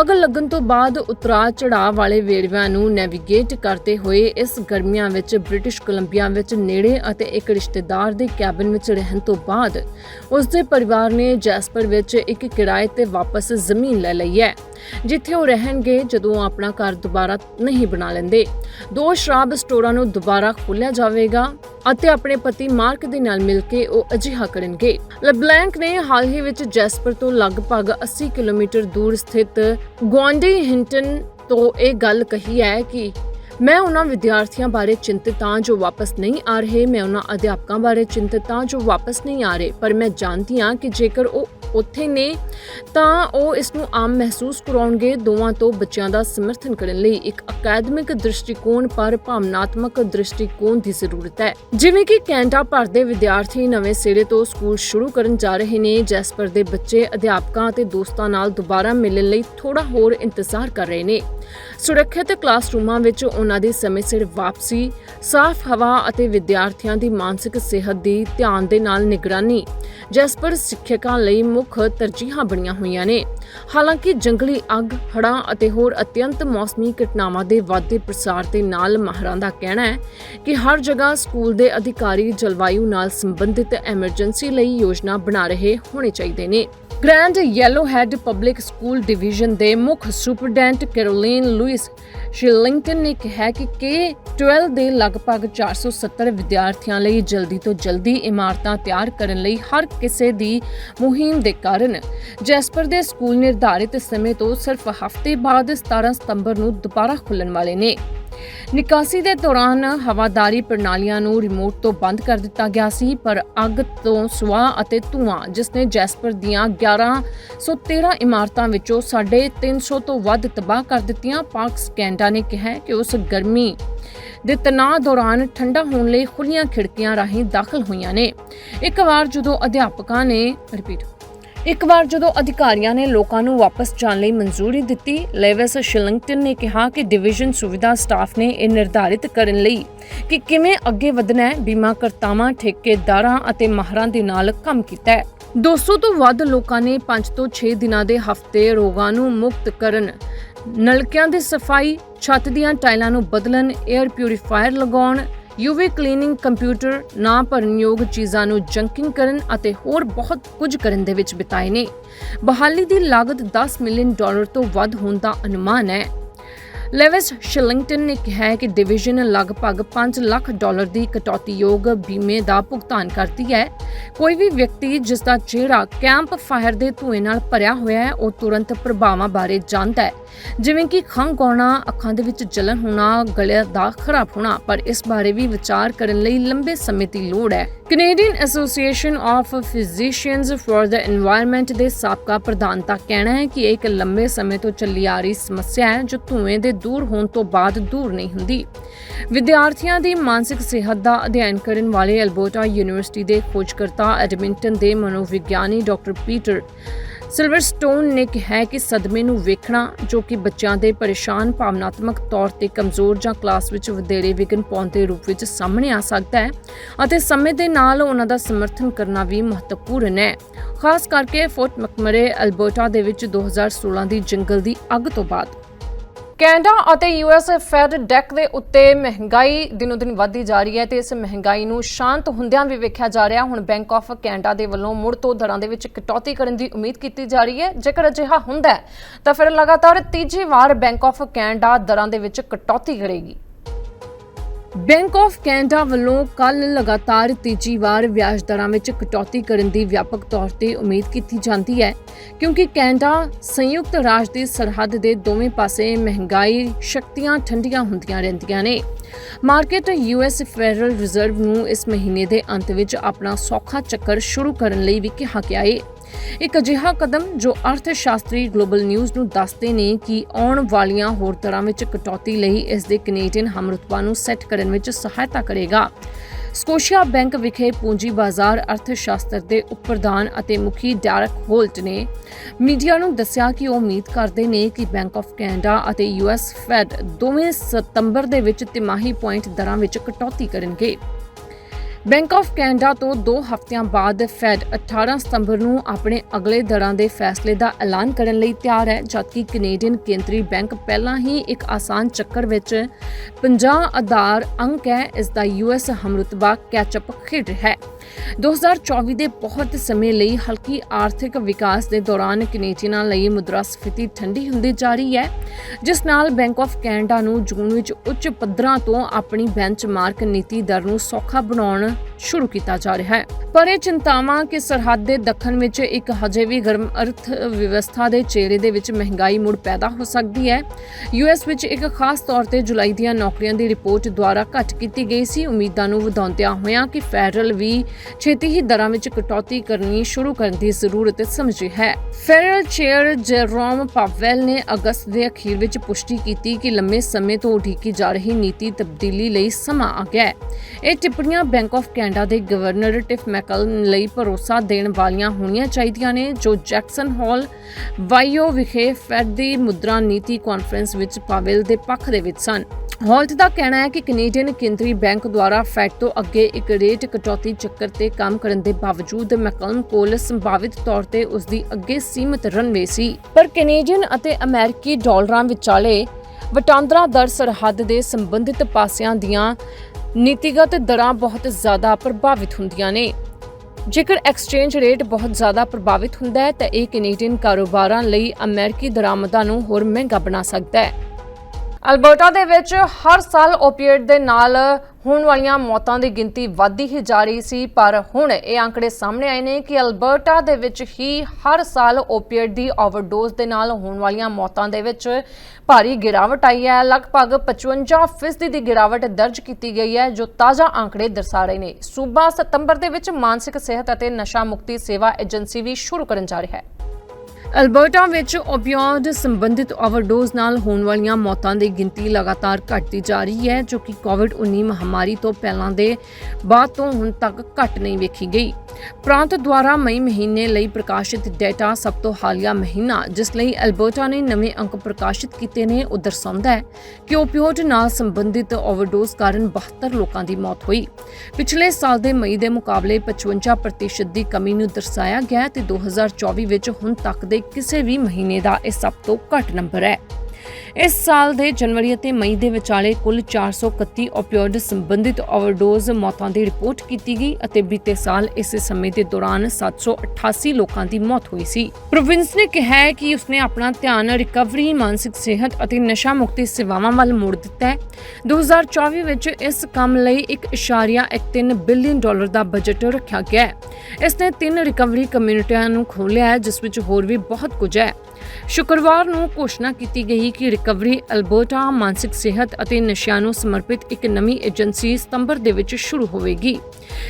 ਅੱਗ ਲੱਗਣ ਤੋਂ ਬਾਅਦ ਉਤਰਾਅ ਚੜਾਅ ਵਾਲੇ ਵੇਰਵਿਆਂ ਨੂੰ ਨੈਵੀਗੇਟ ਕਰਦੇ ਹੋਏ ਇਸ ਗਰਮੀਆਂ ਵਿੱਚ ਬ੍ਰਿਟਿਸ਼ ਕੋਲੰਬੀਆ ਵਿੱਚ ਨੇੜੇ ਅਤੇ ਇੱਕ ਰਿਸ਼ਤੇਦਾਰ ਦੇ ਕੈਬਨ ਵਿੱਚ ਰਹਿਣ ਤੋਂ ਬਾਅਦ ਉਸ ਦੇ ਪਰਿਵਾਰ ਨੇ ਜੈਸਪਰ ਵਿੱਚ ਇੱਕ ਕਿਰਾਏ ਤੇ ਵਾਪਸ ਜ਼ਮੀਨ ਲੈ ਲਈ ਹੈ। ਜਿੱਥੇ ਉਹ ਰਹਿਣਗੇ ਜਦੋਂ ਆਪਣਾ ਘਰ ਦੁਬਾਰਾ ਨਹੀਂ ਬਣਾ ਲੈਂਦੇ। ਦੋ ਸ਼ਰਾਬ ਸਟੋਰਾਂ ਨੂੰ ਦੁਬਾਰਾ ਖੋਲ੍ਹਿਆ ਜਾਵੇਗਾ ਅਤੇ ਆਪਣੇ ਪਤੀ ਮਾਰਕ ਦੇ ਨਾਲ ਮਿਲ ਕੇ ਉਹ ਅਜਿਹਾ ਕਰਨਗੇ। ਲਬਲੈਂਕ ਨੇ ਹਾਲ ਹੀ ਵਿੱਚ ਜੈਸਪਰ ਤੋਂ ਲਗਭਗ 80 ਕਿਲੋਮੀਟਰ ਦੂਰ ਸਥਿਤ ਗੁਆਂਡੀ ਹਿੰਟਨ ਤੋਂ ਇਹ ਗੱਲ ਕਹੀ ਹੈ ਕਿ ਮੈਂ ਉਹਨਾਂ ਵਿਦਿਆਰਥੀਆਂ ਬਾਰੇ ਚਿੰਤਿਤ ਹਾਂ ਜੋ ਵਾਪਸ ਨਹੀਂ ਆ ਰਹੇ, ਮੈਂ ਉਹਨਾਂ ਅਧਿਆਪਕਾਂ ਬਾਰੇ ਚਿੰਤਿਤ ਹਾਂ ਜੋ ਵਾਪਸ ਨਹੀਂ ਆ ਰਹੇ, ਪਰ ਮੈਂ ਜਾਣਦੀ ਹਾਂ ਕਿ ਜੇਕਰ ਉਹ ਉੱਥੇ ਨੇ, ਤਾਂ ਉਹ ਇਸ ਨੂੰ ਆਮ ਮਹਿਸੂਸ ਕਰਾਉਣਗੇ ਦੋਵਾਂ ਤੋਂ ਬੱਚਿਆਂ ਦਾ ਸਮਰਥਨ ਕਰਨ ਲਈ। ਇੱਕ ਅਕੈਡਮਿਕ ਦ੍ਰਿਸ਼ਟੀਕੋਣ ਪਰ ਭਾਵਨਾਤਮਕ ਦ੍ਰਿਸ਼ਟੀਕੋਣ ਦੀ ਜ਼ਰੂਰਤ ਹੈ। ਜਿਵੇਂ ਕਿ ਕੈਨੇਡਾ ਭਰ ਦੇ ਵਿਦਿਆਰਥੀ ਨਵੇਂ ਸਿਰੇ ਤੋਂ ਸਕੂਲ ਸ਼ੁਰੂ ਕਰਨ ਜਾ ਰਹੇ ਨੇ, ਜੈਸਪਰ ਦੇ ਬੱਚੇ, ਅਧਿਆਪਕਾਂ ਅਤੇ ਦੋਸਤਾਂ ਨਾਲ ਦੁਬਾਰਾ ਮਿਲਣ ਲਈ ਥੋੜਾ ਹੋਰ ਇੰਤਜ਼ਾਰ ਕਰ ਰਹੇ ਨੇ। ਸੁਰੱਖਿਅਤ ਕਲਾਸਰੂਮਾਂ ਵਿੱਚ ਉਹਨਾਂ ਦੀ ਸਮੇਂ ਸਿਰ ਵਾਪਸੀ, ਸਾਫ਼ ਹਵਾ ਅਤੇ ਵਿਦਿਆਰਥੀਆਂ ਦੀ ਮਾਨਸਿਕ ਸਿਹਤ ਦੀ ਧਿਆਨ ਦੇ ਨਾਲ ਨਿਗਰਾਨੀ। ਜੈਸਪਰ ਸਿੱਖਿਅਕਾਂ ਲਈ ਮੁੱਖ ਤਰਜੀਹਾਂ ਬਣੀਆਂ ਹੋਈਆਂ ਨੇ। ਹਾਲਾਂਕਿ ਜੰਗਲੀ ਅੱਗ ਹੜਾਂ ਅਤੇ ਹੋਰ ਅਤਿਅੰਤ ਮੌਸਮੀ ਘਟਨਾਵਾਂ ਦੇ ਵਾਧੇ ਪ੍ਰਸਾਰ ਦੇ ਨਾਲ ਮਾਹਰਾਂ ਦਾ ਕਹਿਣਾ ਹੈ ਕਿ ਹਰ ਜਗ੍ਹਾ ਸਕੂਲ ਦੇ ਅਧਿਕਾਰੀ ਜਲਵਾਯੂ ਨਾਲ ਸੰਬੰਧਿਤ ਐਮਰਜੈਂਸੀ ਲਈ ਯੋਜਨਾ ਬਣਾ ਰਹੇ ਹੋਣੇ ਚਾਹੀਦੇ ਨੇ। Grand yellow head public school division ਦੇ ਮੁੱਖ ਸੁਪਰਡੈਂਟ ਕੈਰੋਲਿਨ ਲੂਇਸ ਸ਼ਿਲਿੰਗਟਨ ਨੇ ਕਿਹਾ ਕਿ K12 ਦੇ ਲਗਭਗ 470 ਵਿਦਿਆਰਥੀਆਂ ਲਈ ਜਲਦੀ ਤੋਂ ਜਲਦੀ ਇਮਾਰਤਾਂ ਤਿਆਰ ਕਰਨ ਲਈ ਹਰ ਕਿਸੇ ਦੀ ਮੁਹਿੰਮ ਦੇ ਕਾਰਨ ਜੈਸਪਰ ਦੇ ਸਕੂਲ ਨਿਰਧਾਰਿਤ ਸਮੇਂ ਤੋਂ ਸਿਰਫ ਹਫ਼ਤੇ ਬਾਅਦ 17 ਸਤੰਬਰ ਨੂੰ ਦੁਬਾਰਾ ਖੁੱਲਣ ਵਾਲੇ ਨੇ। ਨਿਕਾਸੀ ਦੇ ਦੌਰਾਨ ਹਵਾਦਾਰੀ ਪ੍ਰਣਾਲੀਆਂ ਨੂੰ ਰਿਮੋਟ ਤੋਂ ਬੰਦ ਕਰ ਦਿੱਤਾ ਗਿਆ ਸੀ, ਪਰ ਅੱਗ ਤੋਂ ਸੁਆਹ ਅਤੇ ਧੂਆਂ ਜਿਸ ਨੇ ਜੈਸਪਰ ਦੀਆਂ 1113 ਇਮਾਰਤਾਂ ਵਿੱਚੋਂ 350 ਤੋਂ ਵੱਧ ਤਬਾਹ ਕਰ ਦਿੱਤੀਆਂ ਪਾਰਕਸ ਕੈਨੇਡਾ ਨੇ ਕਿਹਾ ਕਿ ਉਸ ਗਰਮੀ ਦੇ ਤਣਾਅ ਦੌਰਾਨ ਠੰਡਾ ਹੋਣ ਲਈ ਖੁੱਲੀਆਂ ਖਿੜਕੀਆਂ ਰਾਹੀਂ ਦਾਖਲ ਹੋਈਆਂ ਨੇ। ਇੱਕ ਵਾਰ ਜਦੋਂ ਅਧਿਆਪਕਾਂ ਨੇ ਰਿਪੀਟ ਇੱਕ ਵਾਰ ਜਦੋਂ ਅਧਿਕਾਰੀਆਂ ਨੇ ਲੋਕਾਂ ਨੂੰ ਵਾਪਸ ਜਾਣ ਲਈ ਮਨਜ਼ੂਰੀ ਦਿੱਤੀ, ਲੇਵਿਸ ਸ਼ਿਲਿੰਗਟਨ ਨੇ ਕਿਹਾ ਕਿ ਡਿਵੀਜ਼ਨ ਸੁਵਿਧਾ ਸਟਾਫ ਨੇ ਇਹ ਨਿਰਧਾਰਿਤ ਕਰਨ ਲਈ ਕਿ ਕਿਵੇਂ ਅੱਗੇ ਵਧਣਾ ਹੈ ਬੀਮਾ ਕਰਤਾਵਾਂ ਠੇਕੇਦਾਰਾਂ ਅਤੇ ਮਾਹਰਾਂ ਦੇ ਨਾਲ ਕੰਮ ਕੀਤਾ ਹੈ। 200 ਤੋਂ ਵੱਧ ਲੋਕਾਂ ਨੇ 5 ਤੋਂ 6 ਦਿਨਾਂ ਦੇ ਹਫ਼ਤੇ ਰੋਗਾਂ ਨੂੰ ਮੁਕਤ ਕਰਨ, ਨਲਕਿਆਂ ਦੀ ਸਫ਼ਾਈ, ਛੱਤ ਦੀਆਂ ਟਾਈਲਾਂ ਨੂੰ ਬਦਲਣ 에ਅਰ ਪਿਊਰੀਫਾਇਰ ਲਗਾਉਣ ਯੂਵੀ ਕਲੀਨਿੰਗ ਕੰਪਿਊਟਰ, ਨਾ ਭਰਨਯੋਗ ਚੀਜ਼ਾਂ ਨੂੰ ਜੰਕਿੰਗ ਕਰਨ ਅਤੇ ਹੋਰ ਬਹੁਤ ਕੁਝ ਕਰਨ ਦੇ ਵਿੱਚ ਬਿਤਾਏ ਨੇ। ਬਹਾਲੀ ਦੀ ਲਾਗਤ 10 ਮਿਲੀਅਨ ਡਾਲਰ ਤੋਂ ਵੱਧ ਹੋਣ ਦਾ ਅਨੁਮਾਨ ਹੈ। ਲੈਵਿਸ ਸ਼ਿਲਿੰਗਟਨ ਨੇ ਕਿਹਾ ਕਿ ਡਿਵੀਜ਼ਨ ਲਗਭਗ 5 ਲੱਖ ਡਾਲਰ ਦੀ ਕਟੌਤੀਯੋਗ ਬੀਮੇ ਦਾ ਭੁਗਤਾਨ ਕਰਦੀ ਹੈ। ਕੋਈ ਵੀ ਵਿਅਕਤੀ ਜਿਸ ਦਾ ਚਿਹਰਾ ਕੈਂਪ ਫਾਇਰ ਦੇ ਧੂਏ ਨਾਲ ਭਰਿਆ ਹੋਇਆ ਹੈ, ਉਹ ਤੁਰੰਤ ਪ੍ਰਭਾਵਾਂ ਬਾਰੇ ਜਾਣਦਾ ਹੈ। ਜਿਵੇਂ ਕਿ ਖੰਘ ਆਉਣਾ ਅੱਖਾਂ ਦੇ ਵਿੱਚ ਜਲਨ ਹੋਣਾ, ਗਲੇ ਦਾ ਖਰਾਬ ਹੋਣਾ, ਪਰ ਇਸ ਬਾਰੇ ਵੀ ਵਿਚਾਰ ਕਰਨ ਲਈ ਲੰਬੇ ਸਮੇਂ ਦੀ ਲੋੜ ਹੈ। Canadian association of physicians for the environment ਦੇ ਸਾਬਕਾ ਪ੍ਰਧਾਨ ਦਾ ਕਹਿਣਾ ਹੈ ਕਿ ਇਹ ਇੱਕ ਲੰਬੇ ਸਮੇਂ ਤੋਂ ਚੱਲੀ ਆ ਰਹੀ ਸਮੱਸਿਆ ਹੈ, ਜੋ ਧੂਏ ਦੇ ਦੂਰ ਹੋਣ ਤੋਂ ਬਾਅਦ ਦੂਰ ਨਹੀਂ ਹੁੰਦੀ। ਵਿਦਿਆਰਥੀਆਂ ਦੀ ਮਾਨਸਿਕ ਸਿਹਤ ਦਾ ਅਧਿਐਨ ਕਰਨ ਵਾਲੇ ਐਲਬਰਟਾ ਯੂਨੀਵਰਸਿਟੀ ਦੇ ਖੋਜਕਰਤਾ ਐਡਮਿੰਟਨ ਦੇ ਮਨੋਵਿਗਿਆਨੀ ਡਾਕਟਰ ਪੀਟਰ ਸਿਲਵਰਸਟੋਨ ਨੇ ਕਿਹਾ ਕਿ ਸਦਮੇ ਨੂੰ ਵੇਖਣਾ, ਜੋ ਕਿ ਬੱਚਿਆਂ ਦੇ ਪਰੇਸ਼ਾਨ ਭਾਵਨਾਤਮਕ ਤੌਰ ਤੇ ਕਮਜ਼ੋਰ ਜਾਂ ਕਲਾਸ ਵਿੱਚ ਵਧੇਰੇ ਵਿਘਨ ਪਾਉਣ ਦੇ ਰੂਪ ਵਿੱਚ ਸਾਹਮਣੇ ਆ ਸਕਦਾ ਹੈ ਅਤੇ ਸਮੇਂ ਦੇ ਨਾਲ ਉਹਨਾਂ ਦਾ ਸਮਰਥਨ ਕਰਨਾ ਵੀ ਮਹੱਤਵਪੂਰਨ ਹੈ। ਖਾਸ ਕਰਕੇ ਫੋਰਟ ਮੈਕਮਰੇ, ਅਲਬਰਟਾ ਦੇ ਵਿੱਚ 2016 ਦੀ ਜੰਗਲ ਦੀ ਅੱਗ ਤੋਂ ਬਾਅਦ। ਕੈਨੇਡਾ ਅਤੇ ਯੂਐਸ ਫੈਡ ਡੈਕ ਦੇ ਉੱਤੇ ਮਹਿੰਗਾਈ ਦਿਨੋ ਦਿਨ ਵਧਦੀ ਜਾ ਰਹੀ ਹੈ ਤੇ ਇਸ ਮਹਿੰਗਾਈ ਨੂੰ ਸ਼ਾਂਤ ਹੁੰਦਿਆਂ ਵੀ ਵੇਖਿਆ ਜਾ ਰਿਹਾ। ਹੁਣ ਬੈਂਕ ਆਫ ਕੈਨੇਡਾ ਦੇ ਵੱਲੋਂ ਮੁੜ ਤੋਂ ਦਰਾਂ ਦੇ ਵਿੱਚ ਕਟੌਤੀ ਕਰਨ ਦੀ ਉਮੀਦ ਕੀਤੀ ਜਾ ਰਹੀ ਹੈ। ਜੇਕਰ ਅਜਿਹਾ ਹੁੰਦਾ ਤਾਂ ਫਿਰ ਲਗਾਤਾਰ ਤੀਜੀ ਵਾਰ ਬੈਂਕ ਆਫ ਕੈਨੇਡਾ ਦਰਾਂ ਦੇ ਵਿੱਚ ਕਟੌਤੀ ਕਰੇਗੀ। ਬੈਂਕ ਆਫ ਕੈਨੇਡਾ ਵੱਲੋਂ ਕੱਲ ਲਗਾਤਾਰ ਤੀਜੀ ਵਾਰ ਵਿਆਜ ਦਰਾਂ ਵਿੱਚ ਕਟੌਤੀ ਕਰਨ ਦੀ ਵਿਆਪਕ ਤੌਰ ਤੇ ਉਮੀਦ ਕੀਤੀ ਜਾਂਦੀ ਹੈ, ਕਿਉਂਕਿ ਕੈਨੇਡਾ ਸੰਯੁਕਤ ਰਾਜ ਦੀ ਸਰਹੱਦ ਦੇ ਦੋਵੇਂ ਪਾਸੇ ਮਹਿੰਗਾਈ ਸ਼ਕਤੀਆਂ ਠੰਡੀਆਂ ਹੁੰਦੀਆਂ ਰਹਿੰਦੀਆਂ ਨੇ। ਮਾਰਕੀਟ ਯੂਐਸ ਫੈਡਰਲ ਰਿਜ਼ਰਵ ਨੂੰ ਇਸ ਮਹੀਨੇ ਦੇ ਅੰਤ ਵਿੱਚ ਆਪਣਾ ਸੌਖਾ ਚੱਕਰ ਸ਼ੁਰੂ ਕਰਨ ਲਈ ਵੀ ਕਿਹਾ ਗਿਆ ਹੈ ਇੱਕ ਅਜਿਹਾ ਕਦਮ ਜੋ ਅਰਥ ਸ਼ਾਸਤਰੀ ਗਲੋਬਲ ਨਿਊਜ਼ ਨੂੰ ਦੱਸਦੇ ਨੇ ਕਿ ਆਉਣ ਵਾਲੀਆਂ ਹੋਰ ਤਰ੍ਹਾਂ ਵਿੱਚ ਕਟੌਤੀ ਲਈ ਇਸ ਦੇ ਕੈਨੇਡੀਅਨ ਹਮਰੁਤਬਾ ਨੂੰ ਸੈੱਟ ਕਰਨ ਵਿੱਚ ਸਹਾਇਤਾ ਕਰੇਗਾ। ਸਕੋਸ਼ੀਆ ਬੈਂਕ ਵਿਖੇ ਪੂੰਜੀ ਬਾਜ਼ਾਰ ਅਰਥ ਸ਼ਾਸਤਰ ਦੇ ਉਪ ਪ੍ਰਧਾਨ ਅਤੇ ਮੁਖੀ ਡੈਰਕ ਹੋਲਟ ਨੇ ਮੀਡੀਆ ਨੂੰ ਦੱਸਿਆ ਕਿ ਉਹ ਉਮੀਦ ਕਰਦੇ ਨੇ ਕਿ ਬੈਂਕ ਆਫ ਕੈਨੇਡਾ ਅਤੇ ਯੂਐਸ ਫੈਡ ਦੋਵੇਂ ਸਤੰਬਰ ਦੇ ਵਿੱਚ ਤਿਮਾਹੀ ਪੁਆਇੰਟ ਦਰਾਂ ਵਿੱਚ ਕਟੌਤੀ ਕਰਨਗੇ। ਬੈਂਕ ਆਫ ਕੈਨੇਡਾ ਤੋਂ 2 ਹਫ਼ਤਿਆਂ ਬਾਅਦ ਫੈਡ 18 ਸਤੰਬਰ ਨੂੰ ਆਪਣੇ ਅਗਲੇ ਦਰਾਂ ਦੇ ਫੈਸਲੇ ਦਾ ਐਲਾਨ ਕਰਨ ਲਈ ਤਿਆਰ ਹੈ, ਜਦਕਿ ਕੈਨੇਡੀਅਨ ਕੇਂਦਰੀ ਬੈਂਕ ਪਹਿਲਾਂ ਹੀ ਇੱਕ ਆਸਾਨ ਚੱਕਰ ਵਿੱਚ 50 ਆਧਾਰ ਅੰਕ ਹੈ, ਇਸ ਦਾ ਯੂਐਸ ਹਮਰੁਤਬਾ ਕੈਚਅਪ ਖੇਡ ਰਿਹਾ ਹੈ। 2024 ਦੇ ਬਹੁਤ ਸਮੇਂ ਲਈ ਹਲਕੀ ਆਰਥਿਕ ਵਿਕਾਸ ਦੇ ਦੌਰਾਨ ਕੈਨੇਡੀਅਨਾਂ ਲਈ ਮੁਦਰਾਸਫੀਤੀ ਠੰਡੀ ਹੁੰਦੀ ਜਾ ਰਹੀ ਹੈ, ਜਿਸ ਨਾਲ ਬੈਂਕ ਆਫ ਕੈਨੇਡਾ ਨੂੰ ਜੂਨ ਵਿੱਚ ਉੱਚ ਪੱਧਰਾਂ ਤੋਂ ਆਪਣੀ ਬੈਂਚਮਾਰਕ ਨੀਤੀ ਦਰ ਨੂੰ ਸੌਖਾ ਬਣਾਉਣ ਸ਼ੁਰੂ ਕੀਤਾ ਜਾ ਰਿਹਾ ਹੈ। ਪਰ ਇਹ ਚਿੰਤਾਵਾਂ ਕਿ ਸਰਹੱਦ ਦੇ ਦੱਖਣ ਵਿੱਚ ਇੱਕ ਹਜੇ ਵੀ ਗਰਮ ਅਰਥ ਵਿਵਸਥਾ ਦੇ ਚਿਹਰੇ ਦੇ ਵਿੱਚ ਮਹਿੰਗਾਈ ਮੁੜ ਪੈਦਾ ਹੋ ਸਕਦੀ ਹੈ। ਯੂਐਸ ਵਿੱਚ ਇੱਕ ਖਾਸ ਤੌਰ ਤੇ ਜੁਲਾਈ ਦੀਆਂ ਨੌਕਰੀਆਂ ਦੀ ਰਿਪੋਰਟ ਦੁਆਰਾ ਘੱਟ ਕੀਤੀ ਗਈ ਸੀ। ਉਮੀਦਾਂ ਨੂੰ ਵਧਾਉਂਦਿਆਂ ਹੋਇਆਂ ਕਿ ਫੈਡਰਲ ਵੀ ਛੇਤੀ ਹੀ ਦਰਾਂ ਵਿੱਚ ਕਟੌਤੀ ਕਰਨੀ ਸ਼ੁਰੂ ਕਰਨ ਦੀ ਜ਼ਰੂਰਤ ਸਮਝੀ ਹੈ। ਫੈਡਰਲ ਚੇਅਰ ਜੈਰੋਮ ਪਾਵੈਲ ਨੇ ਅਗਸਤ ਦੇ ਅਖੀਰ ਵਿੱਚ ਪੁਸ਼ਟੀ ਕੀਤੀ ਕਿ ਲੰਮੇ ਸਮੇਂ ਤੋਂ ਉਡੀਕੀ ਜਾ ਰਹੀ ਨੀਤੀ ਤਬਦੀਲੀ ਲਈ ਸਮਾਂ ਆ ਗਿਆ ਹੈ। ਇਹ ਟਿੱਪਣੀਆਂ ਬੈਂਕ ਆਫ ਕੈਨੇਡਾ ਦੇ ਗਵਰਨਰ ਟਿਫ ਮੈਕਲ ਲਈ ਭਰੋਸਾ ਦੇਣ ਵਾਲੀਆਂ ਹੋਣੀਆਂ ਚਾਹੀਦੀਆਂ ਨੇ, ਜੋ ਜੈਕਸਨ ਹਾਲ ਵਾਈਓ ਵਿਖੇ ਫੈਡ ਦੀ ਮੁਦਰਾ ਨੀਤੀ ਕਾਨਫਰੰਸ ਵਿੱਚ ਪਾਵੈਲ ਦੇ ਪੱਖ ਦੇ ਵਿੱਚ ਸਨ। ਹਾਲਟ ਦਾ ਕਹਿਣਾ ਹੈ ਕਿ ਕੈਨੇਡੀਅਨ ਕੇਂਦਰੀ ਬੈਂਕ ਦੁਆਰਾ ਫੈਡ ਤੋਂ ਅੱਗੇ ਇੱਕ ਰੇਟ ਕਟੌਤੀ ਚੱਕਰ ਤੇ ਕੰਮ ਕਰਨ ਦੇ ਬਾਵਜੂਦ ਮੈਕਲਮ ਕੋਲ ਸੰਭਾਵਿਤ ਤੌਰ ਤੇ ਉਸ ਦੀ ਅੱਗੇ ਸੀਮਤ ਰਨਵੇ ਸੀ। ਪਰ ਕੈਨੇਡੀਅਨ ਅਤੇ ਅਮਰੀਕੀ ਡਾਲਰਾਂ ਵਿਚਾਲੇ ਵਟਾਂਦਰਾ ਦਰ ਸਰਹੱਦ ਦੇ ਸੰਬੰਧਿਤ ਪਾਸਿਆਂ ਦੀਆਂ ਨੀਤੀਗਤ ਦਰਾਂ ਬਹੁਤ ਜ਼ਿਆਦਾ ਪ੍ਰਭਾਵਿਤ ਹੁੰਦੀਆਂ ਨੇ। ਜੇਕਰ ਐਕਸਚੇਂਜ ਰੇਟ ਬਹੁਤ ਜ਼ਿਆਦਾ ਪ੍ਰਭਾਵਿਤ ਹੁੰਦਾ ਹੈ, ਤਾਂ ਇਹ ਕੈਨੇਡੀਅਨ ਕਾਰੋਬਾਰਾਂ ਲਈ ਅਮਰੀਕੀ ਦਰਾਮਦਾਂ ਨੂੰ ਹੋਰ ਮਹਿੰਗਾ ਬਣਾ ਸਕਦਾ ਹੈ। ਅਲਬਰਟਾ ਦੇ ਵਿੱਚ ਹਰ ਸਾਲ ਓਪੀਏਟ ਦੇ ਨਾਲ ਹੋਣ ਵਾਲੀਆਂ ਮੌਤਾਂ ਦੀ ਗਿਣਤੀ ਵੱਧਦੀ ਹੀ ਜਾ ਰਹੀ ਸੀ, ਪਰ ਹੁਣ ਇਹ ਅੰਕੜੇ ਸਾਹਮਣੇ ਆਏ ਨੇ ਕਿ ਅਲਬਰਟਾ ਦੇ ਵਿੱਚ ਹੀ ਹਰ ਸਾਲ ਓਪੀਏਟ ਦੀ ਓਵਰਡੋਜ਼ ਦੇ ਨਾਲ ਹੋਣ ਵਾਲੀਆਂ ਮੌਤਾਂ ਦੇ ਵਿੱਚ ਭਾਰੀ ਗਿਰਾਵਟ ਆਈ ਹੈ। ਲਗਭਗ 55% ਦੀ ਗਿਰਾਵਟ ਦਰਜ ਕੀਤੀ ਗਈ ਹੈ, ਜੋ ਤਾਜ਼ਾ ਅੰਕੜੇ ਦਰਸਾ ਰਹੇ ਨੇ। ਸੂਬਾ ਸਤੰਬਰ ਦੇ ਵਿੱਚ ਮਾਨਸਿਕ ਸਿਹਤ ਅਤੇ ਨਸ਼ਾ ਮੁਕਤੀ ਸੇਵਾ ਏਜੰਸੀ ਵੀ ਸ਼ੁਰੂ ਕਰਨ ਜਾ ਰਿਹਾ ਹੈ। ਅਲਬਰਟਾ ਵਿੱਚ ਓਪੀਓਇਡ ਸੰਬੰਧਿਤ ਓਵਰਡੋਜ਼ ਨਾਲ ਹੋਣ ਵਾਲੀਆਂ ਮੌਤਾਂ ਦੀ ਗਿਣਤੀ ਲਗਾਤਾਰ ਘਟਦੀ ਜਾ ਰਹੀ ਹੈ, ਜੋ ਕਿ ਕੋਵਿਡ-19 ਮਹਾਮਾਰੀ ਤੋਂ ਪਹਿਲਾਂ ਦੇ ਬਾਅਦ ਤੋਂ ਹੁਣ ਤੱਕ ਘਟ ਨਹੀਂ ਵੇਖੀ ਗਈ। ਪ੍ਰਾਂਤ ਦੁਆਰਾ ਮਈ ਮਹੀਨੇ ਲਈ ਪ੍ਰਕਾਸ਼ਿਤ ਡੇਟਾ ਸਭ ਤੋਂ ਹਾਲੀਆ ਮਹੀਨਾ, ਜਿਸ ਲਈ ਅਲਬਰਟਾ ਨੇ ਨਵੇਂ ਅੰਕ ਪ੍ਰਕਾਸ਼ਿਤ ਕੀਤੇ ਨੇ, ਉਹ ਦਰਸਾਉਂਦਾ ਹੈ ਕਿ ਓਪੀਓਇਡ ਨਾਲ ਸੰਬੰਧਿਤ ਓਵਰਡੋਜ਼ ਕਾਰਨ 72 ਲੋਕਾਂ ਦੀ ਮੌਤ ਹੋਈ। ਪਿਛਲੇ ਸਾਲ ਦੇ ਮਈ ਦੇ ਮੁਕਾਬਲੇ 55% ਦੀ ਕਮੀ ਨੂੰ ਦਰਸਾਇਆ ਗਿਆ ਹੈ ਤੇ 2024 ਵਿੱਚ ਹੁਣ ਤੱਕ ਦੇ ਕਿਸੇ ਵੀ ਮਹੀਨੇ ਦਾ ਇਹ ਸਭ ਤੋਂ ਘੱਟ ਨੰਬਰ ਹੈ। ਇਸ ਸਾਲ ਦੇ ਜਨਵਰੀ ਅਤੇ ਮਈ ਦੇ ਵਿਚਾਲੇ ਕੁੱਲ 431 ਓਪੀਓਇਡ ਸੰਬੰਧਿਤ ਓਵਰਡੋਜ਼ ਮੌਤਾਂ ਦੀ ਰਿਪੋਰਟ ਕੀਤੀ ਗਈ ਅਤੇ ਬੀਤੇ ਸਾਲ ਇਸੇ ਸਮੇਂ ਦੇ ਦੌਰਾਨ 788 ਲੋਕਾਂ ਦੀ ਮੌਤ ਹੋਈ ਸੀ। ਪ੍ਰੋਵਿੰਸ ਨੇ ਕਿਹਾ ਹੈ ਕਿ ਉਸਨੇ ਆਪਣਾ ਧਿਆਨ ਰਿਕਵਰੀ ਮਾਨਸਿਕ ਸਿਹਤ ਅਤੇ ਨਸ਼ਾ ਮੁਕਤੀ ਸੇਵਾਵਾਂ ਵੱਲ ਮੋੜ ਦਿੱਤਾ ਹੈ। 2024 ਵਿੱਚ ਇਸ ਕੰਮ ਲਈ 1.13 ਬਿਲੀਅਨ ਡਾਲਰ ਦਾ ਬਜਟ ਰੱਖਿਆ ਗਿਆ ਹੈ। ਇਸ ਨੇ ਤਿੰਨ ਰਿਕਵਰੀ ਕਮਿਊਨਿਟੀਆਂ ਨੂੰ ਖੋਲ੍ਹਿਆ ਹੈ, ਜਿਸ ਵਿੱਚ ਹੋਰ ਵੀ ਬਹੁਤ ਕੁਝ ਹੈ। ਸ਼ੁੱਕਰਵਾਰ ਨੂੰ ਘੋਸ਼ਣਾ ਕੀਤੀ ਗਈ ਕਿ ਰਿਕਵਰੀ ਅਲਬਰਟਾ, ਮਾਨਸਿਕ ਸਿਹਤ ਅਤੇ ਨਸ਼ਿਆਂ ਨੂੰ ਸਮਰਪਿਤ ਇੱਕ ਨਵੀਂ ਏਜੰਸੀ ਸਤੰਬਰ ਦੇ ਵਿੱਚ ਸ਼ੁਰੂ ਹੋਵੇਗੀ।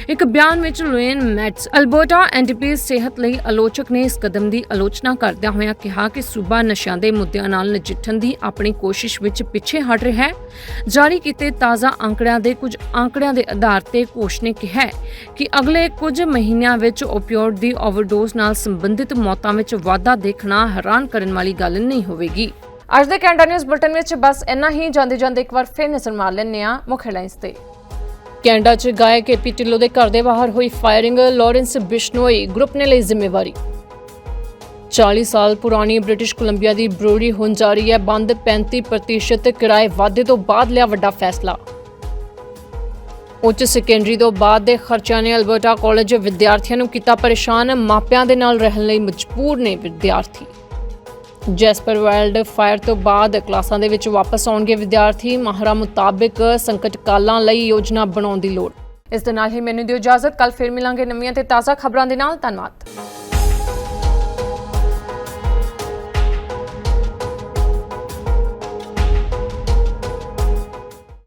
ਇੱਕ ਬਿਆਨ ਵਿੱਚ ਲੁਏਨ ਮੈਟਸ, ਅਲਬਰਟਾ ਐਨਡੀਪੀ ਸਿਹਤ ਲਈ ਆਲੋਚਕ ਨੇ ਇਸ ਕਦਮ ਦੀ ਆਲੋਚਨਾ ਕਰਦਿਆਂ ਹੋਇਆਂ ਕਿਹਾ ਕਿ ਸੂਬਾ ਨਸ਼ਿਆਂ ਦੇ ਮੁੱਦਿਆਂ ਨਾਲ ਨਜਿੱਠਣ ਦੀ ਆਪਣੀ ਕੋਸ਼ਿਸ਼ ਵਿੱਚ ਪਿੱਛੇ ਹਟ ਰਿਹਾ ਹੈ। ਜਾਰੀ ਕੀਤੇ ਤਾਜ਼ਾ ਅੰਕੜਿਆਂ ਦੇ ਕੁਝ ਅੰਕੜਿਆਂ ਦੇ ਆਧਾਰ ਤੇ ਕੋਸ਼ ਨੇ ਕਿਹਾ ਕਿ ਅਗਲੇ ਕੁਝ ਮਹੀਨਿਆਂ ਵਿੱਚ ਓਪੀਓਇਡ ਦੀ ਓਵਰਡੋਜ਼ ਨਾਲ ਸੰਬੰਧਿਤ ਮੌਤਾਂ ਵਿੱਚ ਵਾਧਾ ਦੇਖਣਾ ਹੈਰਾਨ ਕਰਨ ਵਾਲੀ ਗੱਲ ਨਹੀਂ ਹੋਵੇਗੀ। ਅੱਜ ਦੇ ਕੈਨੇਡਾ ਨਿਊਜ਼ ਬੁਲਟਨ ਵਿੱਚ ਬਸ ਇੰਨਾ ਹੀ। ਜਾਂਦੇ ਜਾਂਦੇ ਇੱਕ ਵਾਰ ਫਿਰ ਨਜ਼ਰ ਮਾਰ ਲੈਂਦੇ ਆ ਮੁੱਖ ਹੈਡਲਾਈਨਸ ਤੇ। ਕੈਨੇਡਾ 'ਚ ਗਾਇਕ ਏਪੀ ਢਿੱਲੋਂ ਦੇ ਘਰ ਦੇ ਬਾਹਰ ਹੋਈ ਫਾਇਰਿੰਗ, ਲਾਰੈਂਸ ਬਿਸ਼ਨੋਈ ਗਰੁੱਪ ਨੇ ਲਈ ਜ਼ਿੰਮੇਵਾਰੀ। 40 ਸਾਲ ਪੁਰਾਣੀ ਬ੍ਰਿਟਿਸ਼ ਕੋਲੰਬੀਆ ਦੀ ਬਰੂਰੀ ਹੁਣ ਜਾਰੀ ਹੈ। ਬੰਦ 35% ਕਿਰਾਏ ਵਾਧੇ ਤੋਂ ਬਾਅਦ ਲਿਆ ਵੱਡਾ ਫੈਸਲਾ। ਉੱਚ ਸੈਕੰਡਰੀ ਤੋਂ ਬਾਅਦ ਦੇ ਖਰਚਿਆਂ ਨੇ ਅਲਬਰਟਾ ਕਾਲਜ ਵਿਦਿਆਰਥੀਆਂ ਨੂੰ ਕੀਤਾ ਪਰੇਸ਼ਾਨ। ਮਾਪਿਆਂ ਦੇ ਨਾਲ ਰਹਿਣ ਲਈ ਮਜਬੂਰ ਨੇ ਵਿਦਿਆਰਥੀ। ਜੈਸਪਰ ਵਾਈਲਡ ਫਾਇਰ ਤੋਂ ਬਾਅਦ ਕਲਾਸਾਂ ਦੇ ਵਿੱਚ ਵਾਪਸ ਆਉਣਗੇ ਵਿਦਿਆਰਥੀ। ਮਾਹਰਾਂ ਮੁਤਾਬਕ ਸੰਕਟ ਕਾਲਾਂ ਲਈ ਯੋਜਨਾ ਬਣਾਉਣ ਦੀ ਲੋੜ। ਇਸ ਦੇ ਨਾਲ ਹੀ ਮੈਨੂੰ ਦਿਓ ਇਜਾਜ਼ਤ। ਕੱਲ ਫਿਰ ਮਿਲਾਂਗੇ ਨਵੀਆਂ ਤੇ ਤਾਜ਼ਾ ਖਬਰਾਂ ਦੇ ਨਾਲ। ਧੰਨਵਾਦ।